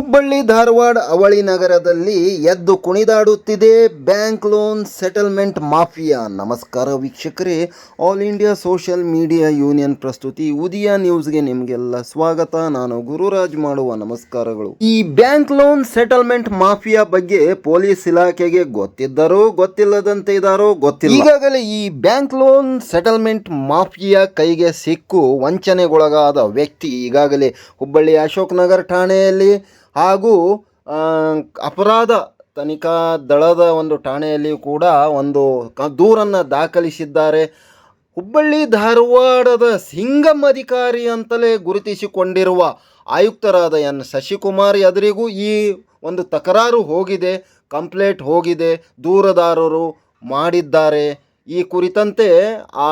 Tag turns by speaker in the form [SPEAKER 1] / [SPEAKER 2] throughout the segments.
[SPEAKER 1] ಹುಬ್ಬಳ್ಳಿ ಧಾರವಾಡ ಅವಳಿ ನಗರದಲ್ಲಿ ಎದ್ದು ಕುಣಿದಾಡುತ್ತಿದೆ ಬ್ಯಾಂಕ್ ಲೋನ್ ಸೆಟಲ್ಮೆಂಟ್ ಮಾಫಿಯಾ. ನಮಸ್ಕಾರ ವೀಕ್ಷಕರೇ, all India social media union ಪ್ರಸ್ತುತಿ ಉದಯ ನ್ಯೂಸ್ಗೆ ನಿಮಗೆಲ್ಲ ಸ್ವಾಗತ. ನಾನು ಗುರುರಾಜ್ ಮಾಡುವ ನಮಸ್ಕಾರಗಳು. ಈ ಬ್ಯಾಂಕ್ ಲೋನ್ ಸೆಟಲ್ಮೆಂಟ್ ಮಾಫಿಯಾ ಬಗ್ಗೆ ಪೊಲೀಸ್ ಇಲಾಖೆಗೆ ಗೊತ್ತಿದ್ದರೋ, ಗೊತ್ತಿಲ್ಲದಂತೆ ಇದ್ದಾರೋ ಗೊತ್ತಿಲ್ಲ. ಈಗಾಗಲೇ ಈ ಬ್ಯಾಂಕ್ ಲೋನ್ ಸೆಟಲ್ಮೆಂಟ್ ಮಾಫಿಯಾ ಕೈಗೆ ಸಿಕ್ಕು, ವಂಚನೆಗೊಳಗಾದ ವ್ಯಕ್ತಿ ಈಗಾಗಲೇ ಹುಬ್ಬಳ್ಳಿ ಅಶೋಕ್ ನಗರ್ ಠಾಣೆಯಲ್ಲಿ ಹಾಗೂ ಅಪರಾಧ ತನಿಖಾ ದಳದ ಒಂದು ಠಾಣೆಯಲ್ಲಿ ಕೂಡ ಒಂದು ಕ, ದೂರನ್ನು ದಾಖಲಿಸಿದ್ದಾರೆ. ಹುಬ್ಬಳ್ಳಿ ಧಾರವಾಡದ ಸಿಂಗಮ್ ಅಧಿಕಾರಿ ಅಂತಲೇ ಗುರುತಿಸಿಕೊಂಡಿರುವ ಆಯುಕ್ತರಾದ ಎನ್. ಶಶಿಕುಮಾರ್ ಎದುರಿಗೂ ಈ ಒಂದು ತಕರಾರು ಹೋಗಿದೆ, ಕಂಪ್ಲೇಂಟ್ ಹೋಗಿದೆ, ದೂರದಾರರು ಮಾಡಿದ್ದಾರೆ. ಈ ಕುರಿತಂತೆ ಆ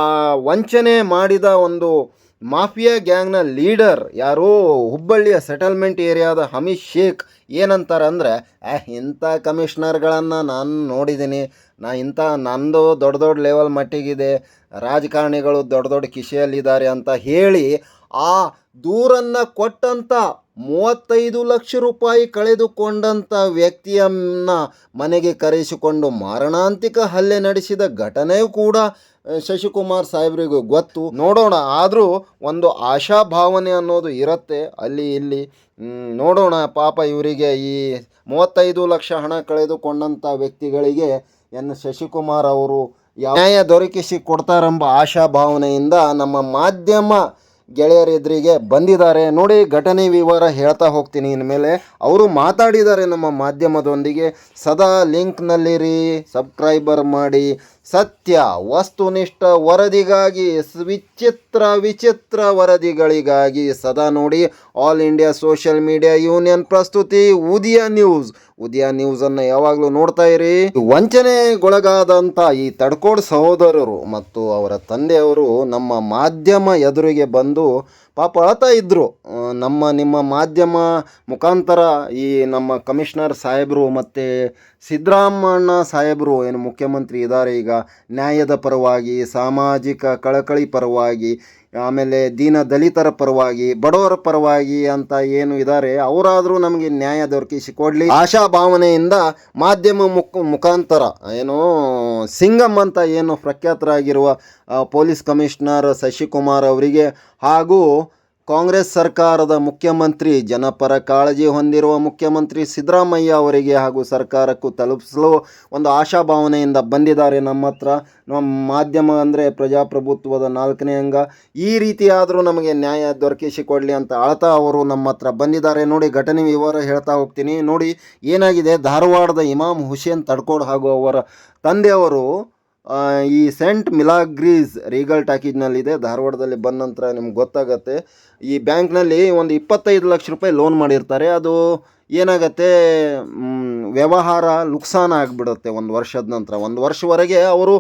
[SPEAKER 1] ವಂಚನೆ ಮಾಡಿದ ಒಂದು ಮಾಫಿಯಾ ಗ್ಯಾಂಗ್ನ ಲೀಡರ್ ಯಾರೋ ಹುಬ್ಬಳ್ಳಿಯ ಸೆಟಲ್ಮೆಂಟ್ ಏರಿಯಾದ ಹಮೀದ್ ಶೇಖ್ ಏನಂತಾರೆ ಅಂದರೆ ಇಂಥ ಕಮಿಷನರ್ಗಳನ್ನು ನಾನು ನೋಡಿದ್ದೀನಿ ನಾ ಇಂಥ ನಂದು ದೊಡ್ಡ ದೊಡ್ಡ ಲೆವೆಲ್ ಮಟ್ಟಿಗಿದೆ. ರಾಜಕಾರಣಿಗಳು ದೊಡ್ಡ ದೊಡ್ಡ ಕಿಶೆಯಲ್ಲಿದ್ದಾರೆ ಅಂತ ಹೇಳಿ ಆ ದೂರನ್ನು ಕೊಟ್ಟಂಥ ಮೂವತ್ತೈದು ಲಕ್ಷ ರೂಪಾಯಿ ಕಳೆದುಕೊಂಡಂಥ ವ್ಯಕ್ತಿಯನ್ನ ಮನೆಗೆ ಕರೆಸಿಕೊಂಡು ಮಾರಣಾಂತಿಕ ಹಲ್ಲೆ ನಡೆಸಿದ ಘಟನೆಯೂ ಕೂಡ ಶಶಿಕುಮಾರ್ ಸಾಹೇಬ್ರಿಗೂ ಗೊತ್ತು. ನೋಡೋಣ, ಆದರೂ ಒಂದು ಆಶಾಭಾವನೆ ಅನ್ನೋದು ಇರುತ್ತೆ ಅಲ್ಲಿ ಇಲ್ಲಿ. ನೋಡೋಣ, ಪಾಪ ಇವರಿಗೆ ಈ ಮೂವತ್ತೈದು ಲಕ್ಷ ಹಣ ಕಳೆದುಕೊಂಡಂಥ ವ್ಯಕ್ತಿಗಳಿಗೆ ಎನ್ನು ಶಶಿಕುಮಾರ್ ಅವರು ನ್ಯಾಯ ದೊರಕಿಸಿ ಕೊಡ್ತಾರೆಂಬ ಆಶಾಭಾವನೆಯಿಂದ ನಮ್ಮ ಮಾಧ್ಯಮ ಗೆಳೆಯರೆದುರಿಗೆ ಬಂದಿದ್ದಾರೆ. ನೋಡಿ, ಘಟನೆ ವಿವರ ಹೇಳ್ತಾ ಹೋಗ್ತೀನಿ ಇನ್ಮೇಲೆ. ಅವರು ಮಾತಾಡಿದ್ದಾರೆ ನಮ್ಮ ಮಾಧ್ಯಮದೊಂದಿಗೆ. ಸದಾ ಲಿಂಕ್ನಲ್ಲಿರಿ, ಸಬ್ಸ್ಕ್ರೈಬರ್ ಮಾಡಿ. ಸತ್ಯ, ವಸ್ತುನಿಷ್ಠ ವರದಿಗಾಗಿ, ವಿಚಿತ್ರ ವಿಚಿತ್ರ ವರದಿಗಳಿಗಾಗಿ ಸದಾ ನೋಡಿ. All India social media union ಪ್ರಸ್ತುತಿ, ಉದಿಯ ನ್ಯೂಸ್. ಉದಯ ನ್ಯೂಸ್ ಅನ್ನ ಯಾವಾಗಲೂ ನೋಡ್ತಾ ಇರಿ. ವಂಚನೆಗೊಳಗಾದಂತ ಈ ತಡ್ಕೋಡ್ ಸಹೋದರರು ಮತ್ತು ಅವರ ತಂದೆಯವರು ನಮ್ಮ ಮಾಧ್ಯಮ ಎದುರಿಗೆ ಬಂದು ಪಾಪ ಅಳ್ತಾ ಇದ್ದರು ನಮ್ಮ, ನಿಮ್ಮ ಮಾಧ್ಯಮ ಮುಖಾಂತರ ಈ ನಮ್ಮ ಕಮಿಷನರ್ ಸಾಹೇಬರು ಮತ್ತು ಸಿದ್ದರಾಮಣ್ಣ ಸಾಹೇಬರು ಏನು ಮುಖ್ಯಮಂತ್ರಿ ಇದ್ದಾರೆ, ಈಗ ನ್ಯಾಯದ ಪರವಾಗಿ, ಸಾಮಾಜಿಕ ಕಳಕಳಿ ಪರವಾಗಿ ಆಮೇಲೆ ದೀನ ದಲಿತರ ಪರವಾಗಿ, ಬಡವರ ಪರವಾಗಿ ಅಂತ ಏನು ಇದ್ದಾರೆ ಅವರಾದರೂ ನಮಗೆ ನ್ಯಾಯ ದೊರಕಿಸಿ ಕೊಡಲಿ ಆಶಾಭಾವನೆಯಿಂದ ಮಾಧ್ಯಮ ಮುಖ, ಮುಖಾಂತರ, ಏನು ಸಿಂಗಮ್ ಅಂತ ಏನು ಪ್ರಖ್ಯಾತರಾಗಿರುವ ಪೊಲೀಸ್ ಕಮಿಷನರ್ ಶಶಿಕುಮಾರ್ ಅವರಿಗೆ ಹಾಗೂ ಕಾಂಗ್ರೆಸ್ ಸರ್ಕಾರದ ಮುಖ್ಯಮಂತ್ರಿ ಜನಪರ ಕಾಳಜಿ ಹೊಂದಿರುವ ಮುಖ್ಯಮಂತ್ರಿ ಸಿದ್ದರಾಮಯ್ಯ ಅವರಿಗೆ ಹಾಗೂ ಸರ್ಕಾರಕ್ಕೂ ತಲುಪಿಸಲು ಒಂದು ಆಶಾಭಾವನೆಯಿಂದ ಬಂದಿದ್ದಾರೆ. ನಮ್ಮ ಹತ್ರ ನಮ್ಮ ಮಾಧ್ಯಮ ಅಂದರೆ ಪ್ರಜಾಪ್ರಭುತ್ವದ ನಾಲ್ಕನೇ ಅಂಗ. ಈ ರೀತಿಯಾದರೂ ನಮಗೆ ನ್ಯಾಯ ದೊರಕಿಸಿಕೊಡಲಿ ಅಂತ ಅಳ್ತಾ ಅವರು ನಮ್ಮ ಹತ್ರ ಬಂದಿದ್ದಾರೆ. ನೋಡಿ, ಘಟನೆ ವಿವರ ಹೇಳ್ತಾ ಹೋಗ್ತೀನಿ. ನೋಡಿ, ಏನಾಗಿದೆ? ಧಾರವಾಡದ ಇಮಾಮ್ ಹುಸೇನ್ ತಡ್ಕೋಡ್ ಹಾಗೂ ಅವರ ತಂದೆಯವರು ಈ ಸೆಂಟ್ ಮಿಲಾಗ್ರೀಸ್ ರೀಗಲ್ ಟಾಕೀಜ್ನಲ್ಲಿದೆ ಧಾರವಾಡದಲ್ಲಿ ಬಂದ ನಂತರ ನಿಮ್ಗೆ ಗೊತ್ತಾಗತ್ತೆ. ಈ ಬ್ಯಾಂಕ್ನಲ್ಲಿ ಒಂದು ಇಪ್ಪತ್ತೈದು ಲಕ್ಷ ರೂಪಾಯಿ ಲೋನ್ ಮಾಡಿರ್ತಾರೆ. ಅದು ಏನಾಗತ್ತೆ? ವ್ಯವಹಾರ ನುಕ್ಸಾನ ಆಗಿಬಿಡುತ್ತೆ ಒಂದು ವರ್ಷದ ನಂತರ. ಒಂದು ವರ್ಷವರೆಗೆ ಅವರು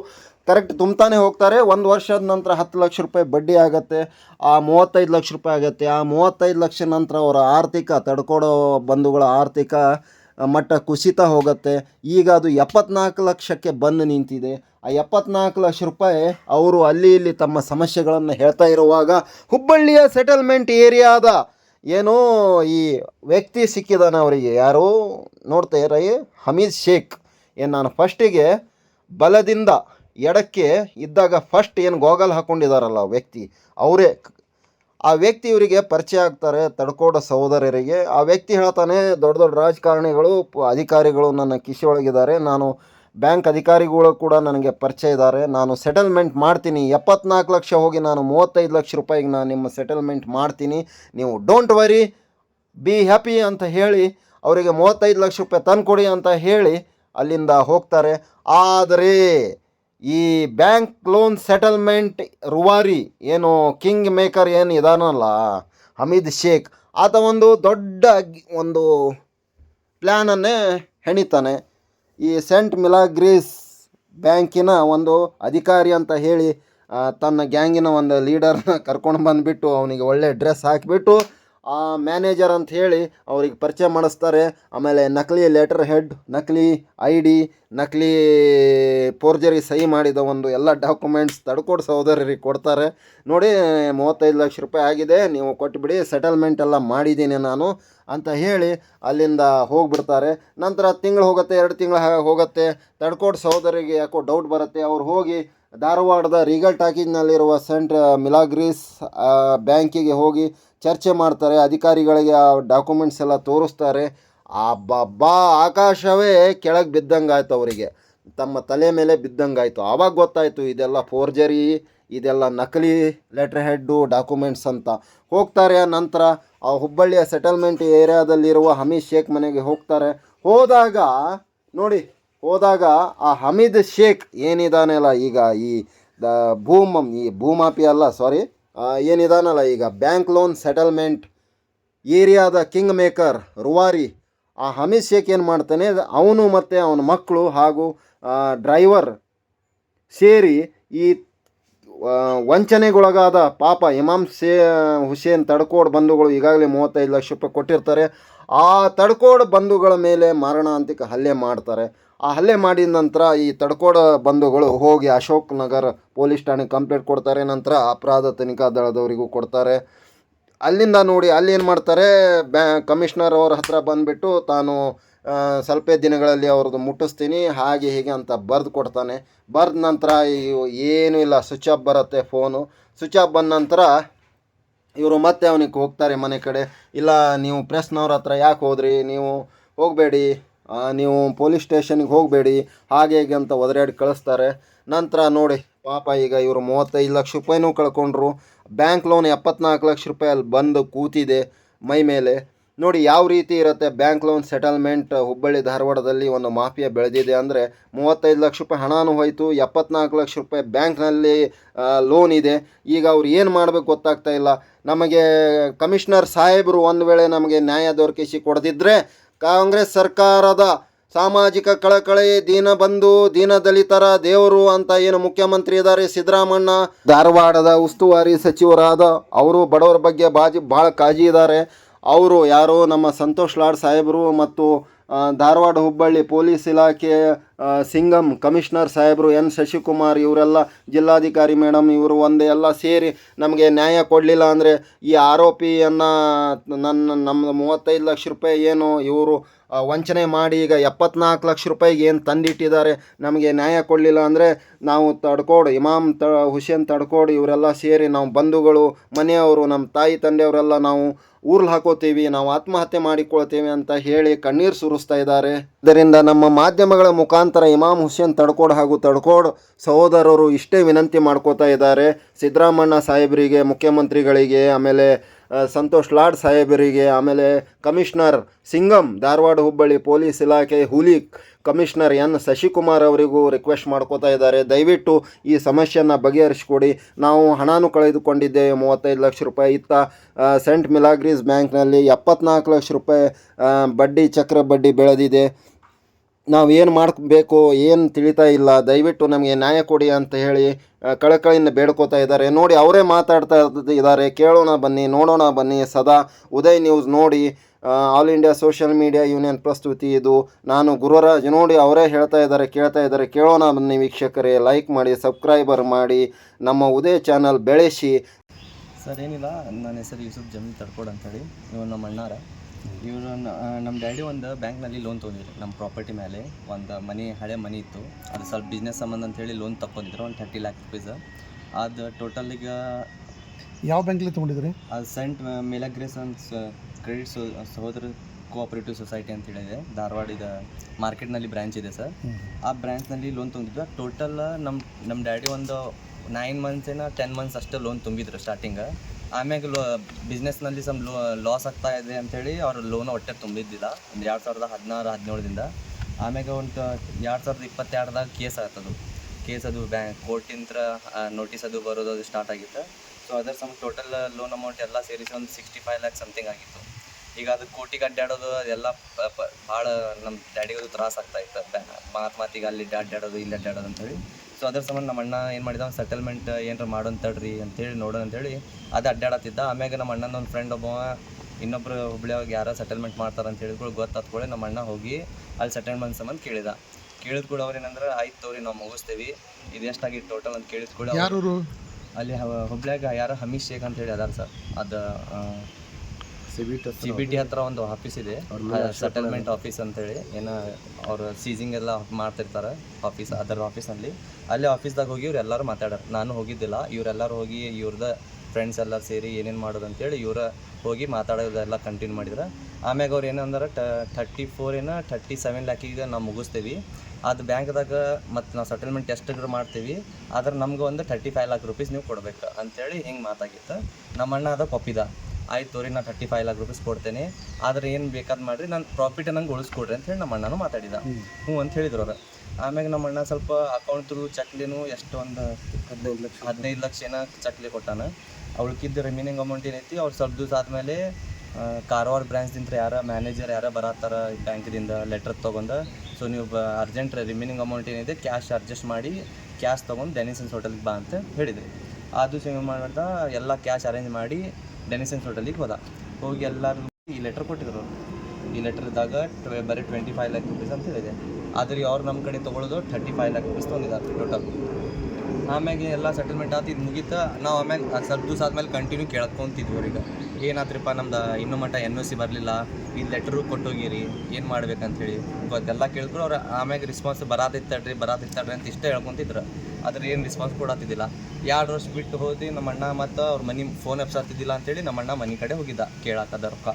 [SPEAKER 1] ಕರೆಕ್ಟ್ ತುಂಬ್ತಾನೆ ಹೋಗ್ತಾರೆ. ಒಂದು ವರ್ಷದ ನಂತರ ಹತ್ತು ಲಕ್ಷ ರೂಪಾಯಿ ಬಡ್ಡಿ ಆಗುತ್ತೆ. ಆ ಮೂವತ್ತೈದು ಲಕ್ಷ ರೂಪಾಯಿ ಆಗುತ್ತೆ. ಆ ಮೂವತ್ತೈದು ಲಕ್ಷ ನಂತರ ಅವರ ಆರ್ಥಿಕ ತಡ್ಕೊಡೋ ಬಂಧುಗಳ ಆರ್ಥಿಕ ಮಟ್ಟ ಕುಸಿತ ಹೋಗುತ್ತೆ. ಈಗ ಅದು ಎಪ್ಪತ್ನಾಲ್ಕು ಲಕ್ಷಕ್ಕೆ ಬಂದು ನಿಂತಿದೆ. ಆ ಎಪ್ಪತ್ನಾಲ್ಕು ಲಕ್ಷ ರೂಪಾಯಿ ಅವರು ಅಲ್ಲಿ ಇಲ್ಲಿ ತಮ್ಮ ಸಮಸ್ಯೆಗಳನ್ನು ಹೇಳ್ತಾ ಇರುವಾಗ ಹುಬ್ಬಳ್ಳಿಯ ಸೆಟಲ್ಮೆಂಟ್ ಏರಿಯಾದ ಏನೋ ಈ ವ್ಯಕ್ತಿ ಸಿಕ್ಕಿದಾನೆ ಅವರಿಗೆ. ಯಾರು ನೋಡ್ತಾ ಇರ ಹಮೀದ್ ಶೇಖ್. ಏನು ನಾನು ಫಸ್ಟಿಗೆ ಬಲದಿಂದ ಎಡಕ್ಕೆ ಇದ್ದಾಗ ಫಸ್ಟ್ ಏನು ಗೋಗಲ್ ಹಾಕ್ಕೊಂಡಿದ್ದಾರಲ್ಲ ವ್ಯಕ್ತಿ. ಅವರೇ ಆ ವ್ಯಕ್ತಿ ಇವರಿಗೆ ಪರಿಚಯ ಆಗ್ತಾರೆ, ತಡ್ಕೋಡ ಸಹೋದರರಿಗೆ. ಆ ವ್ಯಕ್ತಿ ಹೇಳ್ತಾನೆ, ದೊಡ್ಡ ದೊಡ್ಡ ರಾಜಕಾರಣಿಗಳು ಅಧಿಕಾರಿಗಳು ನನ್ನ ಕಿಶಿಯೊಳಗಿದ್ದಾರೆ ನಾನು ಬ್ಯಾಂಕ್ ಅಧಿಕಾರಿಗಳು ಕೂಡ ನನಗೆ ಪರಿಚಯ ಇದ್ದಾರೆ. ನಾನು ಸೆಟಲ್ಮೆಂಟ್ ಮಾಡ್ತೀನಿ. ಎಪ್ಪತ್ನಾಲ್ಕು ಲಕ್ಷ ಹೋಗಿ ನಾನು ಮೂವತ್ತೈದು ಲಕ್ಷ ರೂಪಾಯಿಗೆ ನಾನು ನಿಮ್ಮ ಸೆಟಲ್ಮೆಂಟ್ ಮಾಡ್ತೀನಿ. ನೀವು ಡೋಂಟ್ ವರಿ ಬಿ ಹ್ಯಾಪಿ ಅಂತ ಹೇಳಿ, ಅವರಿಗೆ ಮೂವತ್ತೈದು ಲಕ್ಷ ರೂಪಾಯಿ ತಂದುಕೊಡಿ ಅಂತ ಹೇಳಿ ಅಲ್ಲಿಂದ ಹೋಗ್ತಾರೆ. ಆದರೆ ಈ ಬ್ಯಾಂಕ್ ಲೋನ್ ಸೆಟಲ್ಮೆಂಟ್ ರುವಾರಿ ಏನು ಕಿಂಗ್ ಮೇಕರ್ ಏನು ಇದಾನಲ್ಲ, ಹಮೀದ್ ಶೇಖ್, ಆತ ಒಂದು ದೊಡ್ಡ ಒಂದು ಪ್ಲ್ಯಾನನ್ನೇ ಹೆಣಿತಾನೆ. ಈ ಸೆಂಟ್ ಮಿಲಾಗ್ರೀಸ್ ಬ್ಯಾಂಕಿನ ಒಂದು ಅಧಿಕಾರಿ ಅಂತ ಹೇಳಿ ತನ್ನ ಗ್ಯಾಂಗಿನ ಒಂದು ಲೀಡರ್ನ ಕರ್ಕೊಂಡು ಬಂದುಬಿಟ್ಟು ಅವನಿಗೆ ಒಳ್ಳೆ ಡ್ರೆಸ್ ಹಾಕಿಬಿಟ್ಟು ಆ ಮ್ಯಾನೇಜರ್ ಅಂತ ಹೇಳಿ ಅವ್ರಿಗೆ ಪರಿಚಯ ಮಾಡಿಸ್ತಾರೆ. ಆಮೇಲೆ ನಕಲಿ ಲೆಟರ್ ಹೆಡ್, ನಕಲಿ ಐ ಡಿ ನಕಲಿ ಪೋರ್ಜರಿ ಸಹಿ ಮಾಡಿದ ಒಂದು ಎಲ್ಲ ಡಾಕ್ಯುಮೆಂಟ್ಸ್ ತಡ್ಕೊಡ್ ಸಹೋದರರಿಗೆ ಕೊಡ್ತಾರೆ. ನೋಡಿ, ಮೂವತ್ತೈದು ಲಕ್ಷ ರೂಪಾಯಿ ಆಗಿದೆ, ನೀವು ಕೊಟ್ಟುಬಿಡಿ ಸೆಟಲ್ಮೆಂಟ್ ಎಲ್ಲ ಮಾಡಿದ್ದೀನಿ ನಾನು ಅಂತ ಹೇಳಿ ಅಲ್ಲಿಂದ ಹೋಗಿಬಿಡ್ತಾರೆ. ನಂತರ ತಿಂಗಳು ಹೋಗುತ್ತೆ, ಎರಡು ತಿಂಗಳು ಹೋಗುತ್ತೆ. ತಡ್ಕೋಡ್ ಸಹೋದರಿಗೆ ಯಾಕೋ ಡೌಟ್ ಬರುತ್ತೆ. ಅವ್ರು ಹೋಗಿ ಧಾರವಾಡದ ರೀಗಲ್ ಟಾಕೀಸ್ನಲ್ಲಿರುವ ಸೆಂಟ್ ಮಿಲಾಗ್ರೀಸ್ ಬ್ಯಾಂಕಿಗೆ ಹೋಗಿ ಚರ್ಚೆ ಮಾಡ್ತಾರೆ. ಅಧಿಕಾರಿಗಳಿಗೆ ಆ ಡಾಕ್ಯುಮೆಂಟ್ಸ್ ಎಲ್ಲ ತೋರಿಸ್ತಾರೆ. ಆ ಬಬ್ಬಾ ಆಕಾಶವೇ ಕೆಳಗೆ ಬಿದ್ದಂಗಾಯ್ತು ಅವರಿಗೆ. ತಮ್ಮ ತಲೆ ಮೇಲೆ ಬಿದ್ದಂಗಾಯ್ತು. ಆವಾಗ ಗೊತ್ತಾಯಿತು ಇದೆಲ್ಲ ಫೋರ್ಜರಿ, ಇದೆಲ್ಲ ನಕಲಿ ಲೆಟರ್ ಹೆಡ್ಡು, ಡಾಕ್ಯುಮೆಂಟ್ಸ್ ಅಂತ. ಹೋಗ್ತಾರೆ ನಂತರ ಆ ಹುಬ್ಬಳ್ಳಿಯ ಸೆಟಲ್ಮೆಂಟ್ ಏರಿಯಾದಲ್ಲಿರುವ ಹಮೀದ್ ಶೇಖ್ ಮನೆಗೆ ಹೋಗ್ತಾರೆ. ಹೋದಾಗ, ನೋಡಿ ಹೋದಾಗ ಆ ಹಮೀದ್ ಶೇಖ್ ಏನಿದಾನಲ್ಲ ಈಗ ಈ ದ ಭೂಮ್, ಈ ಭೂಮಾಪಿ ಅಲ್ಲ ಸಾರಿ ಏನಿದಾನಲ್ಲ ಈಗ ಬ್ಯಾಂಕ್ ಲೋನ್ ಸೆಟಲ್ಮೆಂಟ್ ಏರಿಯಾದ ಕಿಂಗ್ ಮೇಕರ್ ರುವಾರಿ, ಆ ಹಮೀದ್ ಶೇಖ್ ಏನು ಮಾಡ್ತಾನೆ, ಅವನು ಮತ್ತು ಅವನ ಮಕ್ಕಳು ಹಾಗೂ ಡ್ರೈವರ್ ಸೇರಿ ಈ ವಂಚನೆಗೊಳಗಾದ ಪಾಪ ಇಮಾಮ್ ಶೇ, ಹುಸೇನ್ ತಡ್ಕೋಡ್ ಬಂಧುಗಳು ಈಗಾಗಲೇ ಮೂವತ್ತೈದು ಲಕ್ಷ ರೂಪಾಯಿ ಕೊಟ್ಟಿರ್ತಾರೆ. ಆ ತಡ್ಕೋಡ್ ಬಂಧುಗಳ ಮೇಲೆ ಮಾರಣಾಂತಿಕ ಹಲ್ಲೆ ಮಾಡ್ತಾರೆ. ಆ ಹಲ್ಲೆ ಮಾಡಿದ ನಂತರ ಈ ತಡ್ಕೋಡ ಬಂಧುಗಳು ಹೋಗಿ ಅಶೋಕ್ ನಗರ್ ಪೊಲೀಸ್ ಠಾಣೆಗೆ ಕಂಪ್ಲೇಂಟ್ ಕೊಡ್ತಾರೆ, ನಂತರ ಅಪರಾಧ ತನಿಖಾ ದಳದವರಿಗೂ ಕೊಡ್ತಾರೆ. ಅಲ್ಲಿಂದ ನೋಡಿ ಅಲ್ಲಿ ಏನು ಮಾಡ್ತಾರೆ, ಬ್ಯಾ, ಕಮಿಷ್ನರ್ ಅವ್ರ ಹತ್ರ ಬಂದುಬಿಟ್ಟು ತಾನು ಸ್ವಲ್ಪ ದಿನಗಳಲ್ಲಿ ಅವ್ರದ್ದು ಮುಟ್ಟಿಸ್ತೀನಿ, ಹಾಗೆ ಹೀಗೆ ಅಂತ ಬರೆದು ಕೊಡ್ತಾನೆ. ಬರೆದ ನಂತರ ಏನೂ ಇಲ್ಲ ಸ್ವಿಚ್ ಆಫ್ ಬರುತ್ತೆ ಫೋನು ಸ್ವಿಚ್ ಆಫ್ ಬಂದ ನಂತರ ಇವರು ಮತ್ತೆ ಅವನಿಗೆ ಹೋಗ್ತಾರೆ ಮನೆ ಕಡೆ. ಇಲ್ಲ, ನೀವು ಪ್ರೆಸ್ನವ್ರ ಹತ್ರ ಯಾಕೆ ಹೋದ್ರಿ? ನೀವು ಹೋಗಬೇಡಿ. ನೀವು ಪೊಲೀಸ್ ಸ್ಟೇಷನ್ಗೆ ಹೋಗಬೇಡಿ, ಹಾಗೆ ಹೇಗೆ ಅಂತ ಒದರಾಡಿ ಕಳಿಸ್ತಾರೆ. ನಂತರ ನೋಡಿ, ಪಾಪ ಈಗ ಇವರು ಮೂವತ್ತೈದು ಲಕ್ಷ ರೂಪಾಯಿನೂ ಕಳ್ಕೊಂಡ್ರು. ಬ್ಯಾಂಕ್ ಲೋನ್ ಎಪ್ಪತ್ನಾಲ್ಕು ಲಕ್ಷ ರೂಪಾಯಿ ಅಲ್ಲಿ ಬಂದು ಕೂತಿದೆ ಮೈ ಮೇಲೆ. ನೋಡಿ, ಯಾವ ರೀತಿ ಇರುತ್ತೆ ಬ್ಯಾಂಕ್ ಲೋನ್ ಸೆಟಲ್ಮೆಂಟ್ ಹುಬ್ಬಳ್ಳಿ ಧಾರವಾಡದಲ್ಲಿ ಒಂದು ಮಾಫಿಯಾ ಬೆಳೆದಿದೆ ಅಂದರೆ ಮೂವತ್ತೈದು ಲಕ್ಷ ರೂಪಾಯಿ ಹಣನೂ ಹೋಯಿತು, ಎಪ್ಪತ್ನಾಲ್ಕು ಲಕ್ಷ ರೂಪಾಯಿ ಬ್ಯಾಂಕ್ನಲ್ಲಿ ಲೋನ್ ಇದೆ. ಈಗ ಅವ್ರು ಏನು ಮಾಡಬೇಕು ಗೊತ್ತಾಗ್ತಾ ಇಲ್ಲ. ನಮಗೆ ಕಮಿಷನರ್ ಸಾಹೇಬರು ಒಂದು ವೇಳೆ ನಮಗೆ ನ್ಯಾಯ ದೊರಕಿಸಿ ಕೊಡದಿದ್ದರೆ ಕಾಂಗ್ರೆಸ್ ಸರ್ಕಾರದ ಸಾಮಾಜಿಕ ಕಳಕಳಿ ದೀನ ಬಂಧು, ದೀನ ದಲಿತರ, ದೇವರು ಅಂತ ಏನು ಮುಖ್ಯಮಂತ್ರಿ ಇದ್ದಾರೆ ಸಿದ್ದರಾಮಣ್ಣ. ಧಾರವಾಡದ ಉಸ್ತುವಾರಿ ಸಚಿವರಾದ ಅವರು ಬಡವರ ಬಗ್ಗೆ ಬಾಜಿ ಭಾಳ ಕಾಳಜಿ ಇದ್ದಾರೆ. ಅವರು ಯಾರು ನಮ್ಮ ಸಂತೋಷ್ ಲಾಡ್ ಸಾಹೇಬರು ಮತ್ತು ಧಾರವಾಡ ಹುಬ್ಬಳ್ಳಿ ಪೊಲೀಸ್ ಇಲಾಖೆ ಸಿಂಗಮ್ ಸಿಂಗಂ ಕಮಿಷನರ್ ಸಾಹೇಬರು ಎನ್ ಶಶಿಕುಮಾರ್ ಇವರೆಲ್ಲ ಜಿಲ್ಲಾಧಿಕಾರಿ ಮೇಡಮ್ ಇವರು ಒಂದೇ ಎಲ್ಲ ಸೇರಿ ನಮಗೆ ನ್ಯಾಯ ಕೊಡಲಿಲ್ಲ ಅಂದರೆ ಈ ಆರೋಪಿಯನ್ನು ನನ್ನ ನಮ್ಮ ಮೂವತ್ತೈದು ಲಕ್ಷ ರೂಪಾಯಿ ಏನು ಇವರು ವಂಚನೆ ಮಾಡಿ ಈಗ ಎಪ್ಪತ್ನಾಲ್ಕು ಲಕ್ಷ ರೂಪಾಯಿಗೆ ಏನು ತಂದಿಟ್ಟಿದ್ದಾರೆ ನಮಗೆ ನ್ಯಾಯ ಕೊಡಲಿಲ್ಲ ಅಂದರೆ ನಾವು ತಡ್ಕೋಡು, ಇಮಾಮ್ ತ, ಹುಸೇನ್ ತಡ್ಕೋಡು ಇವರೆಲ್ಲ ಸೇರಿ ನಾವು ಬಂಧುಗಳು, ಮನೆಯವರು ನಮ್ಮ ತಾಯಿ ತಂದೆಯವರೆಲ್ಲ ನಾವು ಊರ್ಲ್ ಹಾಕೋತೀವಿ, ನಾವು ಆತ್ಮಹತ್ಯೆ ಮಾಡಿಕೊಳ್ತೇವೆ ಅಂತ ಹೇಳಿ ಕಣ್ಣೀರು ಸುರಿಸ್ತಾ ಇದ್ದಾರೆ. ಇದರಿಂದ ನಮ್ಮ ಮಾಧ್ಯಮಗಳ ಮುಖಾಂತರ ಇಮಾಮ್ ಹುಸೇನ್ ತಡ್ಕೋಡ್ ಹಾಗೂ ತಡ್ಕೋಡ್ ಸಹೋದರರು ಇಷ್ಟೇ ವಿನಂತಿ ಮಾಡ್ಕೋತಾ ಇದ್ದಾರೆ. ಸಿದ್ದರಾಮಣ್ಣ ಸಾಹೇಬರಿಗೆ, ಮುಖ್ಯಮಂತ್ರಿಗಳಿಗೆ, ಆಮೇಲೆ ಸಂತೋಷ್ ಲಾಡ್ ಸಾಹೇಬರಿಗೆ, ಆಮೇಲೆ ಕಮಿಷನರ್ ಸಿಂಗಂ ಧಾರವಾಡ ಹುಬ್ಬಳ್ಳಿ ಪೊಲೀಸ್ ಇಲಾಖೆ ಹುಲಿ ಕಮಿಷನರ್ ಎನ್ ಶಶಿಕುಮಾರ್ ಅವರಿಗೂ ರಿಕ್ವೆಸ್ಟ್ ಮಾಡ್ಕೋತಾ ಇದ್ದಾರೆ. ದಯವಿಟ್ಟು ಈ ಸಮಸ್ಯೆಯನ್ನು ಬಗೆಹರಿಸಿಕೊಡಿ. ನಾವು ಹಣನೂ ಕಳೆದುಕೊಂಡಿದ್ದೇವೆ, ಮೂವತ್ತೈದು ಲಕ್ಷ ರೂಪಾಯಿ ಇತ್ತ ಸೆಂಟ್ ಮಿಲಾಗ್ರೀಸ್ ಬ್ಯಾಂಕ್ನಲ್ಲಿ ಎಪ್ಪತ್ನಾಲ್ಕು ಲಕ್ಷ ರೂಪಾಯಿ ಬಡ್ಡಿ, ಚಕ್ರ ಬಡ್ಡಿ ಬೆಳೆದಿದೆ. ನಾವು ಏನು ಮಾಡಬೇಕು, ಏನು ತಿಳಿತಾ ಇಲ್ಲ. ದಯವಿಟ್ಟು ನಮಗೆ ನ್ಯಾಯ ಕೊಡಿ ಅಂತ ಹೇಳಿ ಕಳಕಳಿಯಿಂದ ಬೇಡ್ಕೋತಾ ಇದ್ದಾರೆ. ನೋಡಿ, ಅವರೇ ಮಾತಾಡ್ತಾ ಇದ್ದಾರೆ. ಕೇಳೋಣ ಬನ್ನಿ, ನೋಡೋಣ ಬನ್ನಿ. ಸದಾ ಉದಯ್ ನ್ಯೂಸ್ ನೋಡಿ all India social media union ಪ್ರಸ್ತುತಿ ಇದು. ನಾನು ಗುರುರಾಜ್ ನೋಡಿ ಅವರೇ ಹೇಳ್ತಾ ಇದ್ದಾರೆ ಕೇಳ್ತಾ ಇದ್ದಾರೆ ಕೇಳೋಣ ಬನ್ನಿ ವೀಕ್ಷಕರೇ. ಲೈಕ್ ಮಾಡಿ ಸಬ್ಸ್ಕ್ರೈಬರ್ ಮಾಡಿ ನಮ್ಮ ಉದಯ ಚಾನಲ್ ಬೆಳೆಸಿ.
[SPEAKER 2] ಸರ್ ಏನಿಲ್ಲ ನನ್ನ ಹೆಸರು ಯೂಸುಫ್ ಜಮೀನ್ ತಡ್ಕೊಡ್ ಅಂತೇಳಿ. ಇವರು ನಮ್ಮ ಅಣ್ಣಾರ. ಇವರು ನಮ್ಮ ಡ್ಯಾಡಿ ಒಂದು ಬ್ಯಾಂಕ್ನಲ್ಲಿ ಲೋನ್ ತೊಗೊಂಡಿದ್ರು ನಮ್ಮ ಪ್ರಾಪರ್ಟಿ ಮೇಲೆ ಒಂದು ಮನೆ ಹಳೆ ಮನಿ ಇತ್ತು. ಅದು ಸ್ವಲ್ಪ ಬಿಸ್ನೆಸ್ ಸಂಬಂಧ ಅಂತೇಳಿ ಲೋನ್ ತಗೊಂಡಿದ್ರು ಒಂದು ಥರ್ಟಿ ಲ್ಯಾಕ್ ರುಪೀಸ್ ಅದು ಟೋಟಲ್ ಈಗ
[SPEAKER 3] ಯಾವ ಬ್ಯಾಂಕ್ಲಿ ತೊಗೊಂಡಿದ್ರಿ
[SPEAKER 2] ಅದು ಸೆಂಟ್ ಮಿಲಾಗ್ರೇಸ್ ಅಂತ ಕ್ರೆಡಿಟ್ ಸಹೋದರ ಕೋಆಪರೇಟಿವ್ ಸೊಸೈಟಿ ಅಂತ ಹೇಳಿದೆ. ಧಾರವಾಡದ ಮಾರ್ಕೆಟ್ನಲ್ಲಿ ಬ್ರ್ಯಾಂಚ್ ಇದೆ ಸರ್. ಆ ಬ್ರ್ಯಾಂಚ್ನಲ್ಲಿ ಲೋನ್ ತುಂಬಿದ್ವಿ. ಟೋಟಲ್ ನಮ್ಮ ನಮ್ಮ ಡ್ಯಾಡಿ ಒಂದು ನೈನ್ ಮಂತ್ಸ್ ಏನೋ ಟೆನ್ ಮಂತ್ಸ್ ಅಷ್ಟೇ ಲೋನ್ ತುಂಬಿದ್ರು ಸ್ಟಾರ್ಟಿಂಗ್ ಆಮ್ಯಾಗ ಲೋ ಬಿಸ್ನೆಸ್ನಲ್ಲಿ ಸಮ್ ಲೋ ಲಾಸ್ ಆಗ್ತಾ ಇದೆ ಅಂತೇಳಿ ಅವ್ರು ಲೋನ್ ಒಟ್ಟೆ ತುಂಬಿದ್ದಿಲ್ಲ. ಒಂದು ಎರಡು ಸಾವಿರದ ಹದಿನಾರು ಹದಿನೇಳರಿಂದ. ಆಮ್ಯಾಗ ಒಂದು ಎರಡು ಸಾವಿರದ ಇಪ್ಪತ್ತೆರಡದಾಗ ಕೇಸ್ ಆಗ್ತದು ಕೇಸ್ ಅದು ಬ್ಯಾಂಕ್ ಕೋರ್ಟಿಂದ ನೋಟಿಸ್ ಅದು ಬರೋದು ಅದು ಸ್ಟಾರ್ಟ್ ಆಗಿತ್ತು. ಸೊ ಅದರ ಸಮ ಟೋಟಲ್ ಲೋನ್ ಅಮೌಂಟ್ ಎಲ್ಲ ಸೇರಿಸಿ ಒಂದು ಸಿಕ್ಸ್ಟಿ ಫೈವ್ ಲ್ಯಾಕ್ ಸಮಥಿಂಗ್ ಆಗಿತ್ತು. ಈಗ ಅದು ಕೋಟಿಗೆ ಅಡ್ಡಾಡೋದು ಅದೆಲ್ಲ ಭಾಳ ನಮ್ಮ ಡ್ಯಾಡಿಗೂ ತ್ರಾಸ ಆಗ್ತಾ ಇತ್ತು. ಮಾತು ಮಾತ್ ಮಾತಿಗೆ ಅಲ್ಲಿ ಅಡ್ಡಾಡೋದು ಇಲ್ಲಿ ಅಡ್ಡಾಡೋದು ಅಂತೇಳಿ. ಸೊ ಅದ್ರ ಸಂಬಂಧ ನಮ್ಮ ಅಣ್ಣ ಏನು ಮಾಡಿದ ಸೆಟಲ್ಮೆಂಟ್ ಏನಾರ ಮಾಡೋಣ ತಡ್ರಿ ಅಂತೇಳಿ ನೋಡೋಣ ಅಂತೇಳಿ ಅದು ಅಡ್ಡಾಡತ್ತಿದ್ದ. ಆಮ್ಯಾಗ ನಮ್ಮ ಅಣ್ಣನ ಒಂದು ಫ್ರೆಂಡ್ ಒಬ್ಬ ಇನ್ನೊಬ್ರು ಹುಬ್ಳಿಯಾಗ ಯಾರ ಸೆಟಲ್ಮೆಂಟ್ ಮಾಡ್ತಾರೆ ಅಂತ ಹೇಳಿದ್ರು ಗೊತ್ತಾದ ಕೂಡ ನಮ್ಮ ಅಣ್ಣ ಹೋಗಿ ಅಲ್ಲಿ ಸೆಟಲ್ಮೆಂಟ್ ಸಂಬಂಧ ಕೇಳಿದ. ಕೇಳಿದ ಕೂಡ ಅವ್ರು ಏನಂದ್ರೆ ಆಯ್ತು ತೋರಿ ನಾವು ಮುಗಿಸ್ತೀವಿ. ಇದು ಎಷ್ಟಾಗಿ ಟೋಟಲ್ ಅಂತ ಕೇಳಿದ ಕೂಡ ಅಲ್ಲಿ ಹುಬ್ಳ್ಯಾಗ ಯಾರೋ ಹಮೀಶ್ ಶೇಖ್ ಅಂತ ಹೇಳಿ ಅದಾರ ಸರ್. ಅದು ಸಿ ಬಿ ಟಿ ಹತ್ರ ಒಂದು ಆಫೀಸ್ ಇದೆ. ಸೆಟಲ್ಮೆಂಟ್ ಆಫೀಸ್ ಅಂತೇಳಿ. ಏನು ಅವ್ರು ಸೀಸಿಂಗ್ ಎಲ್ಲ ಮಾಡ್ತಿರ್ತಾರೆ ಆಫೀಸ್ ಅದರ ಆಫೀಸಲ್ಲಿ ಅಲ್ಲಿ. ಆಫೀಸ್ದಾಗ ಹೋಗಿ ಇವ್ರು ಎಲ್ಲರೂ ಮಾತಾಡಾರ. ನಾನು ಹೋಗಿದ್ದಿಲ್ಲ. ಇವರೆಲ್ಲರೂ ಹೋಗಿ ಇವ್ರದ ಫ್ರೆಂಡ್ಸ್ ಎಲ್ಲ ಸೇರಿ ಏನೇನು ಮಾಡೋದು ಅಂತೇಳಿ ಇವರ ಹೋಗಿ ಮಾತಾಡೋದೆಲ್ಲ ಕಂಟಿನ್ಯೂ ಮಾಡಿದ್ರೆ. ಆಮ್ಯಾಗ ಅವ್ರು ಏನಂದ್ರೆ ಥರ್ಟಿ ಫೋರ್ ಏನೋ ಥರ್ಟಿ ಸೆವೆನ್ ಲ್ಯಾಕಿಗೆ ನಾವು ಮುಗಿಸ್ತೀವಿ. ಅದು ಬ್ಯಾಂಕ್ದಾಗ ಮತ್ತು ನಾವು ಸೆಟಲ್ಮೆಂಟ್ ಎಷ್ಟಾದ್ರೂ ಮಾಡ್ತೀವಿ. ಆದ್ರೆ ನಮ್ಗೆ ಒಂದು ಥರ್ಟಿ ಫೈವ್ ಲ್ಯಾಕ್ ರುಪೀಸ್ ನೀವು ಕೊಡ್ಬೇಕು ಅಂತೇಳಿ ಹಿಂಗೆ ಮಾತಾಗಿತ್ತು. ನಮ್ಮ ಅಣ್ಣ ಅದ ಒಪ್ಪಿದ ಆಯ್ತು ತೋರಿ ನಾನು ತರ್ಟಿ ಫೈವ್ ಲಾಕ್ ರುಪೀಸ್ ಕೊಡ್ತೇನೆ. ಆದ್ರೆ ಏನು ಬೇಕಾದ್ ಮಾಡಿರಿ ನಾನು ಪ್ರಾಫಿಟ್ ನಂಗೆ ಉಳಿಸ್ಕೊಡ್ರಿ ಅಂತ ಹೇಳಿ ನಮ್ಮ ಅಣ್ಣನೂ ಮಾತಾಡಿದ. ಹ್ಞೂ ಅಂತ ಹೇಳಿದ್ರು ಅವ್ರು. ಆಮ್ಯಾಗ ನಮ್ಮ ಅಣ್ಣ ಸ್ವಲ್ಪ ಅಕೌಂಟ್ ಥ್ರೂ ಚಕ್ಲಿನೂ ಎಷ್ಟು ಒಂದು ಹದಿನೈದು ಲಕ್ಷ ಹದಿನೈದು ಲಕ್ಷ ಏನೋ ಚಕ್ಲಿ ಕೊಟ್ಟಾನ. ಅವಳಕ್ಕಿದ್ದ ರಿಮೈನಿಂಗ್ ಅಮೌಂಟ್ ಏನೈತಿ ಅವ್ರು ಸ್ವಲ್ಪ ದಿವಸ ಆದಮೇಲೆ ಕಾರವಾರ ಬ್ರ್ಯಾಂಚ್ದಿಂದ ಯಾರ ಮ್ಯಾನೇಜರ್ ಯಾರ ಬರತ್ತಾರ ಬ್ಯಾಂಕ್ದಿಂದ ಲೆಟರ್ ತೊಗೊಂಡು. ಸೊ ನೀವು ಬ ಅರ್ಜೆಂಟ್ ರಿಮೈನಿಂಗ್ ಅಮೌಂಟ್ ಏನಿದೆ ಕ್ಯಾಶ್ ಅಡ್ಜಸ್ಟ್ ಮಾಡಿ ಕ್ಯಾಶ್ ತೊಗೊಂಡು ಡೆನಿಸನ್ಸ್ ಹೋಟೆಲ್ಗೆ ಬಾ ಅಂತ ಹೇಳಿದ್ರಿ. ಅದು ಸೇವೆ ಮಾಡ್ದ ಎಲ್ಲ ಕ್ಯಾಶ್ ಅರೇಂಜ್ ಮಾಡಿ ಡೆನಿಸನ್ಸ್ ಹೋಟೆಲಿಗೆ ಹೋದ. ಹೋಗಿ ಎಲ್ಲರೂ ಈ ಲೆಟರ್ ಕೊಟ್ಟಿದ್ರು ಈ ಈ ಇದ್ದಾಗ ಟ್ವೆ ಬರೀ ಟ್ವೆಂಟಿ ಫೈವ್ ಲ್ಯಾಕ್ ರುಪೀಸ್ ಅಂತ ಹೇಳಿದೆ ಆದರೆ ಅವ್ರು ನಮ್ಮ ಕಡೆ ತೊಗೊಳೋದು ಥರ್ಟಿ ಫೈವ್ ಲ್ಯಾಕ್ ರುಪೀಸ್ ತೊಗೊಂಡಿದ್ದಾರೆ ಟೋಟಲ್ ಆಮ್ಯಾಗೆ ಎಲ್ಲ ಸೆಟಲ್ಮೆಂಟ್ ಆತು ಇದು ಮುಗಿತ, ನಾವು ಆಮ್ಯಾಗ ಸ್ವಲ್ಪ ದಿವಸ ಆದ್ಮೇಲೆ ಕಂಟಿನ್ಯೂ ಕೇಳ್ಕೊಂತಿದ್ವಿ ಅವ್ರಿಗೆ. ಏನಾದ್ರಿಪ್ಪ ನಮ್ದು ಇನ್ನು ಮಟ್ಟ ಎನ್ ಒ ಸಿ ಬರಲಿಲ್ಲ, ಈ ಲೆಟ್ರು ಕೊಟ್ಟೋಗಿರಿ, ಏನು ಮಾಡ್ಬೇಕಂತೇಳಿ. ಗೊತ್ತೆಲ್ಲ ಕೇಳಿದ್ರು, ಅವ್ರು ಆಮ್ಯಾಗ ರಿಸ್ಪಾನ್ಸ್ ಬರಾದಿತ್ತಡ್ರಿ ಬರಾದಿತ್ತಡ್ರಿ ಅಂತ ಇಷ್ಟೇ ಹೇಳ್ಕೊಂತಿದ್ರು. ಆದ್ರೆ ಏನು ರಿಸ್ಪಾನ್ಸ್ ಕೊಡತ್ತಿದ್ದಿಲ್ಲ ಎರಡು ವರ್ಷ ಬಿಟ್ಟು ಹೋದಿ ನಮ್ಮ ಅಣ್ಣ ಮತ್ತು ಅವ್ರ ಮನೆ ಫೋನ್ ಎಪ್ಸಾತಿದ್ದಿಲ್ಲ ಅಂತೇಳಿ ನಮ್ಮ ಅಣ್ಣ ಮನೆ ಕಡೆ ಹೋಗಿದ್ದ ಕೇಳಾಕದ ರೊಕ್ಕ.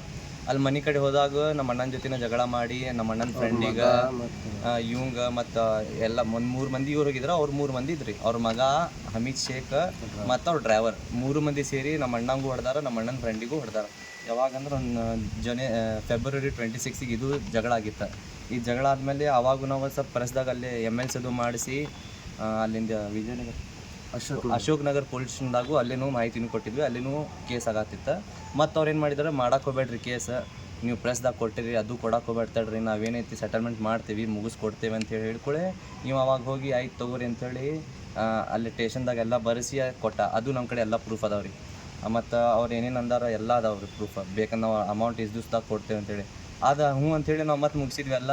[SPEAKER 2] ಅಲ್ಲಿ ಮನೆ ಕಡೆ ಹೋದಾಗ ನಮ್ಮ ಅಣ್ಣನ ಜೊತೆನ ಜಗಳ ಮಾಡಿ ನಮ್ಮ ಅಣ್ಣನ ಫ್ರೆಂಡಿಗ ಇವಂಗ ಮತ್ತು ಎಲ್ಲ ಒಂದು ಮೂರು ಮಂದಿ ಇವ್ರು ಹೋಗಿದ್ರ ಅವ್ರು ಮೂರು ಮಂದಿ ಇದ್ರಿ. ಅವ್ರ ಮಗ ಹಮೀದ್ ಶೇಖ್ ಮತ್ತು ಅವ್ರ ಡ್ರೈವರ್. ಮೂರು ಮಂದಿ ಸೇರಿ ನಮ್ಮ ಅಣ್ಣಂಗೂ ಹೊಡೆದಾರ ನಮ್ಮ ಅಣ್ಣನ ಫ್ರೆಂಡಿಗೂ ಹೊಡೆದಾರ. ಯಾವಾಗಂದ್ರೆ ಒಂದು ಜನೆ ಫೆಬ್ರವರಿ ಟ್ವೆಂಟಿ ಸಿಕ್ಸಿಗೆ ಇದು ಜಗಳ ಆಗಿತ್ತು. ಈ ಜಗಳ ಆದಮೇಲೆ ಅವಾಗ ನಾವು ಸ್ವಲ್ಪ ಪರಸ್ದಾಗ ಅಲ್ಲಿ ಎಂ ಎಲ್ ಅದು ಮಾಡಿಸಿ ಅಲ್ಲಿಂದ ವಿಜಯನಗರ ಅಶೋಕ್ ಅಶೋಕ್ ನಗರ್ ಪೊಲೀಸ್ ಸ್ಟೇಷನ್ದಾಗೂ ಅಲ್ಲಿನೂ ಮಾಹಿತಿನೂ ಕೊಟ್ಟಿದ್ವಿ, ಅಲ್ಲೇನೂ ಕೇಸ್ ಆಗತ್ತಿತ್ತು. ಮತ್ತು ಅವ್ರು ಏನು ಮಾಡಿದಾರೆ ಮಾಡಕ್ಕೆ ಹೋಗ್ಬೇಡ್ರಿ ಕೇಸ್. ನೀವು ಪ್ರೆಸ್ದಾಗ ಕೊಟ್ಟಿರಿ, ಅದು ಕೊಡಕ್ಕೆ ಹೋಗ್ಬೇಡ್ತಾಡ್ರಿ ನಾವೇನೈತಿ ಸೆಟಲ್ಮೆಂಟ್ ಮಾಡ್ತೀವಿ, ಮುಗಿಸ್ಕೊಡ್ತೇವೆ ಅಂತ ಹೇಳಿ ನೀವು ಅವಾಗ ಹೋಗಿ, ಆಯ್ತು ತಗೋರಿ ಅಂಥೇಳಿ ಅಲ್ಲಿ ಸ್ಟೇಷನ್ದಾಗ ಎಲ್ಲ ಬರೆಸಿ ಕೊಟ್ಟ. ಅದು ನಮ್ಮ ಕಡೆ ಎಲ್ಲ ಪ್ರೂಫ್ ಅದಾವ್ರಿ. ಮತ್ತು ಅವ್ರು ಏನೇನು ಅಂದಾರ ಎಲ್ಲ ಅದಾವ್ರಿ ಪ್ರೂಫ್ ಬೇಕಂದ್ರೆ ನಾವು ಅಮೌಂಟ್ ಇಷ್ಟು ದಿವ್ಸದಾಗ ಕೊಡ್ತೇವೆ ಅಂತೇಳಿ ಅದ ಹ್ಞೂ ಅಂಥೇಳಿ ನಾವು ಮತ್ತೆ ಮುಗಿಸಿದ್ವಿ ಎಲ್ಲ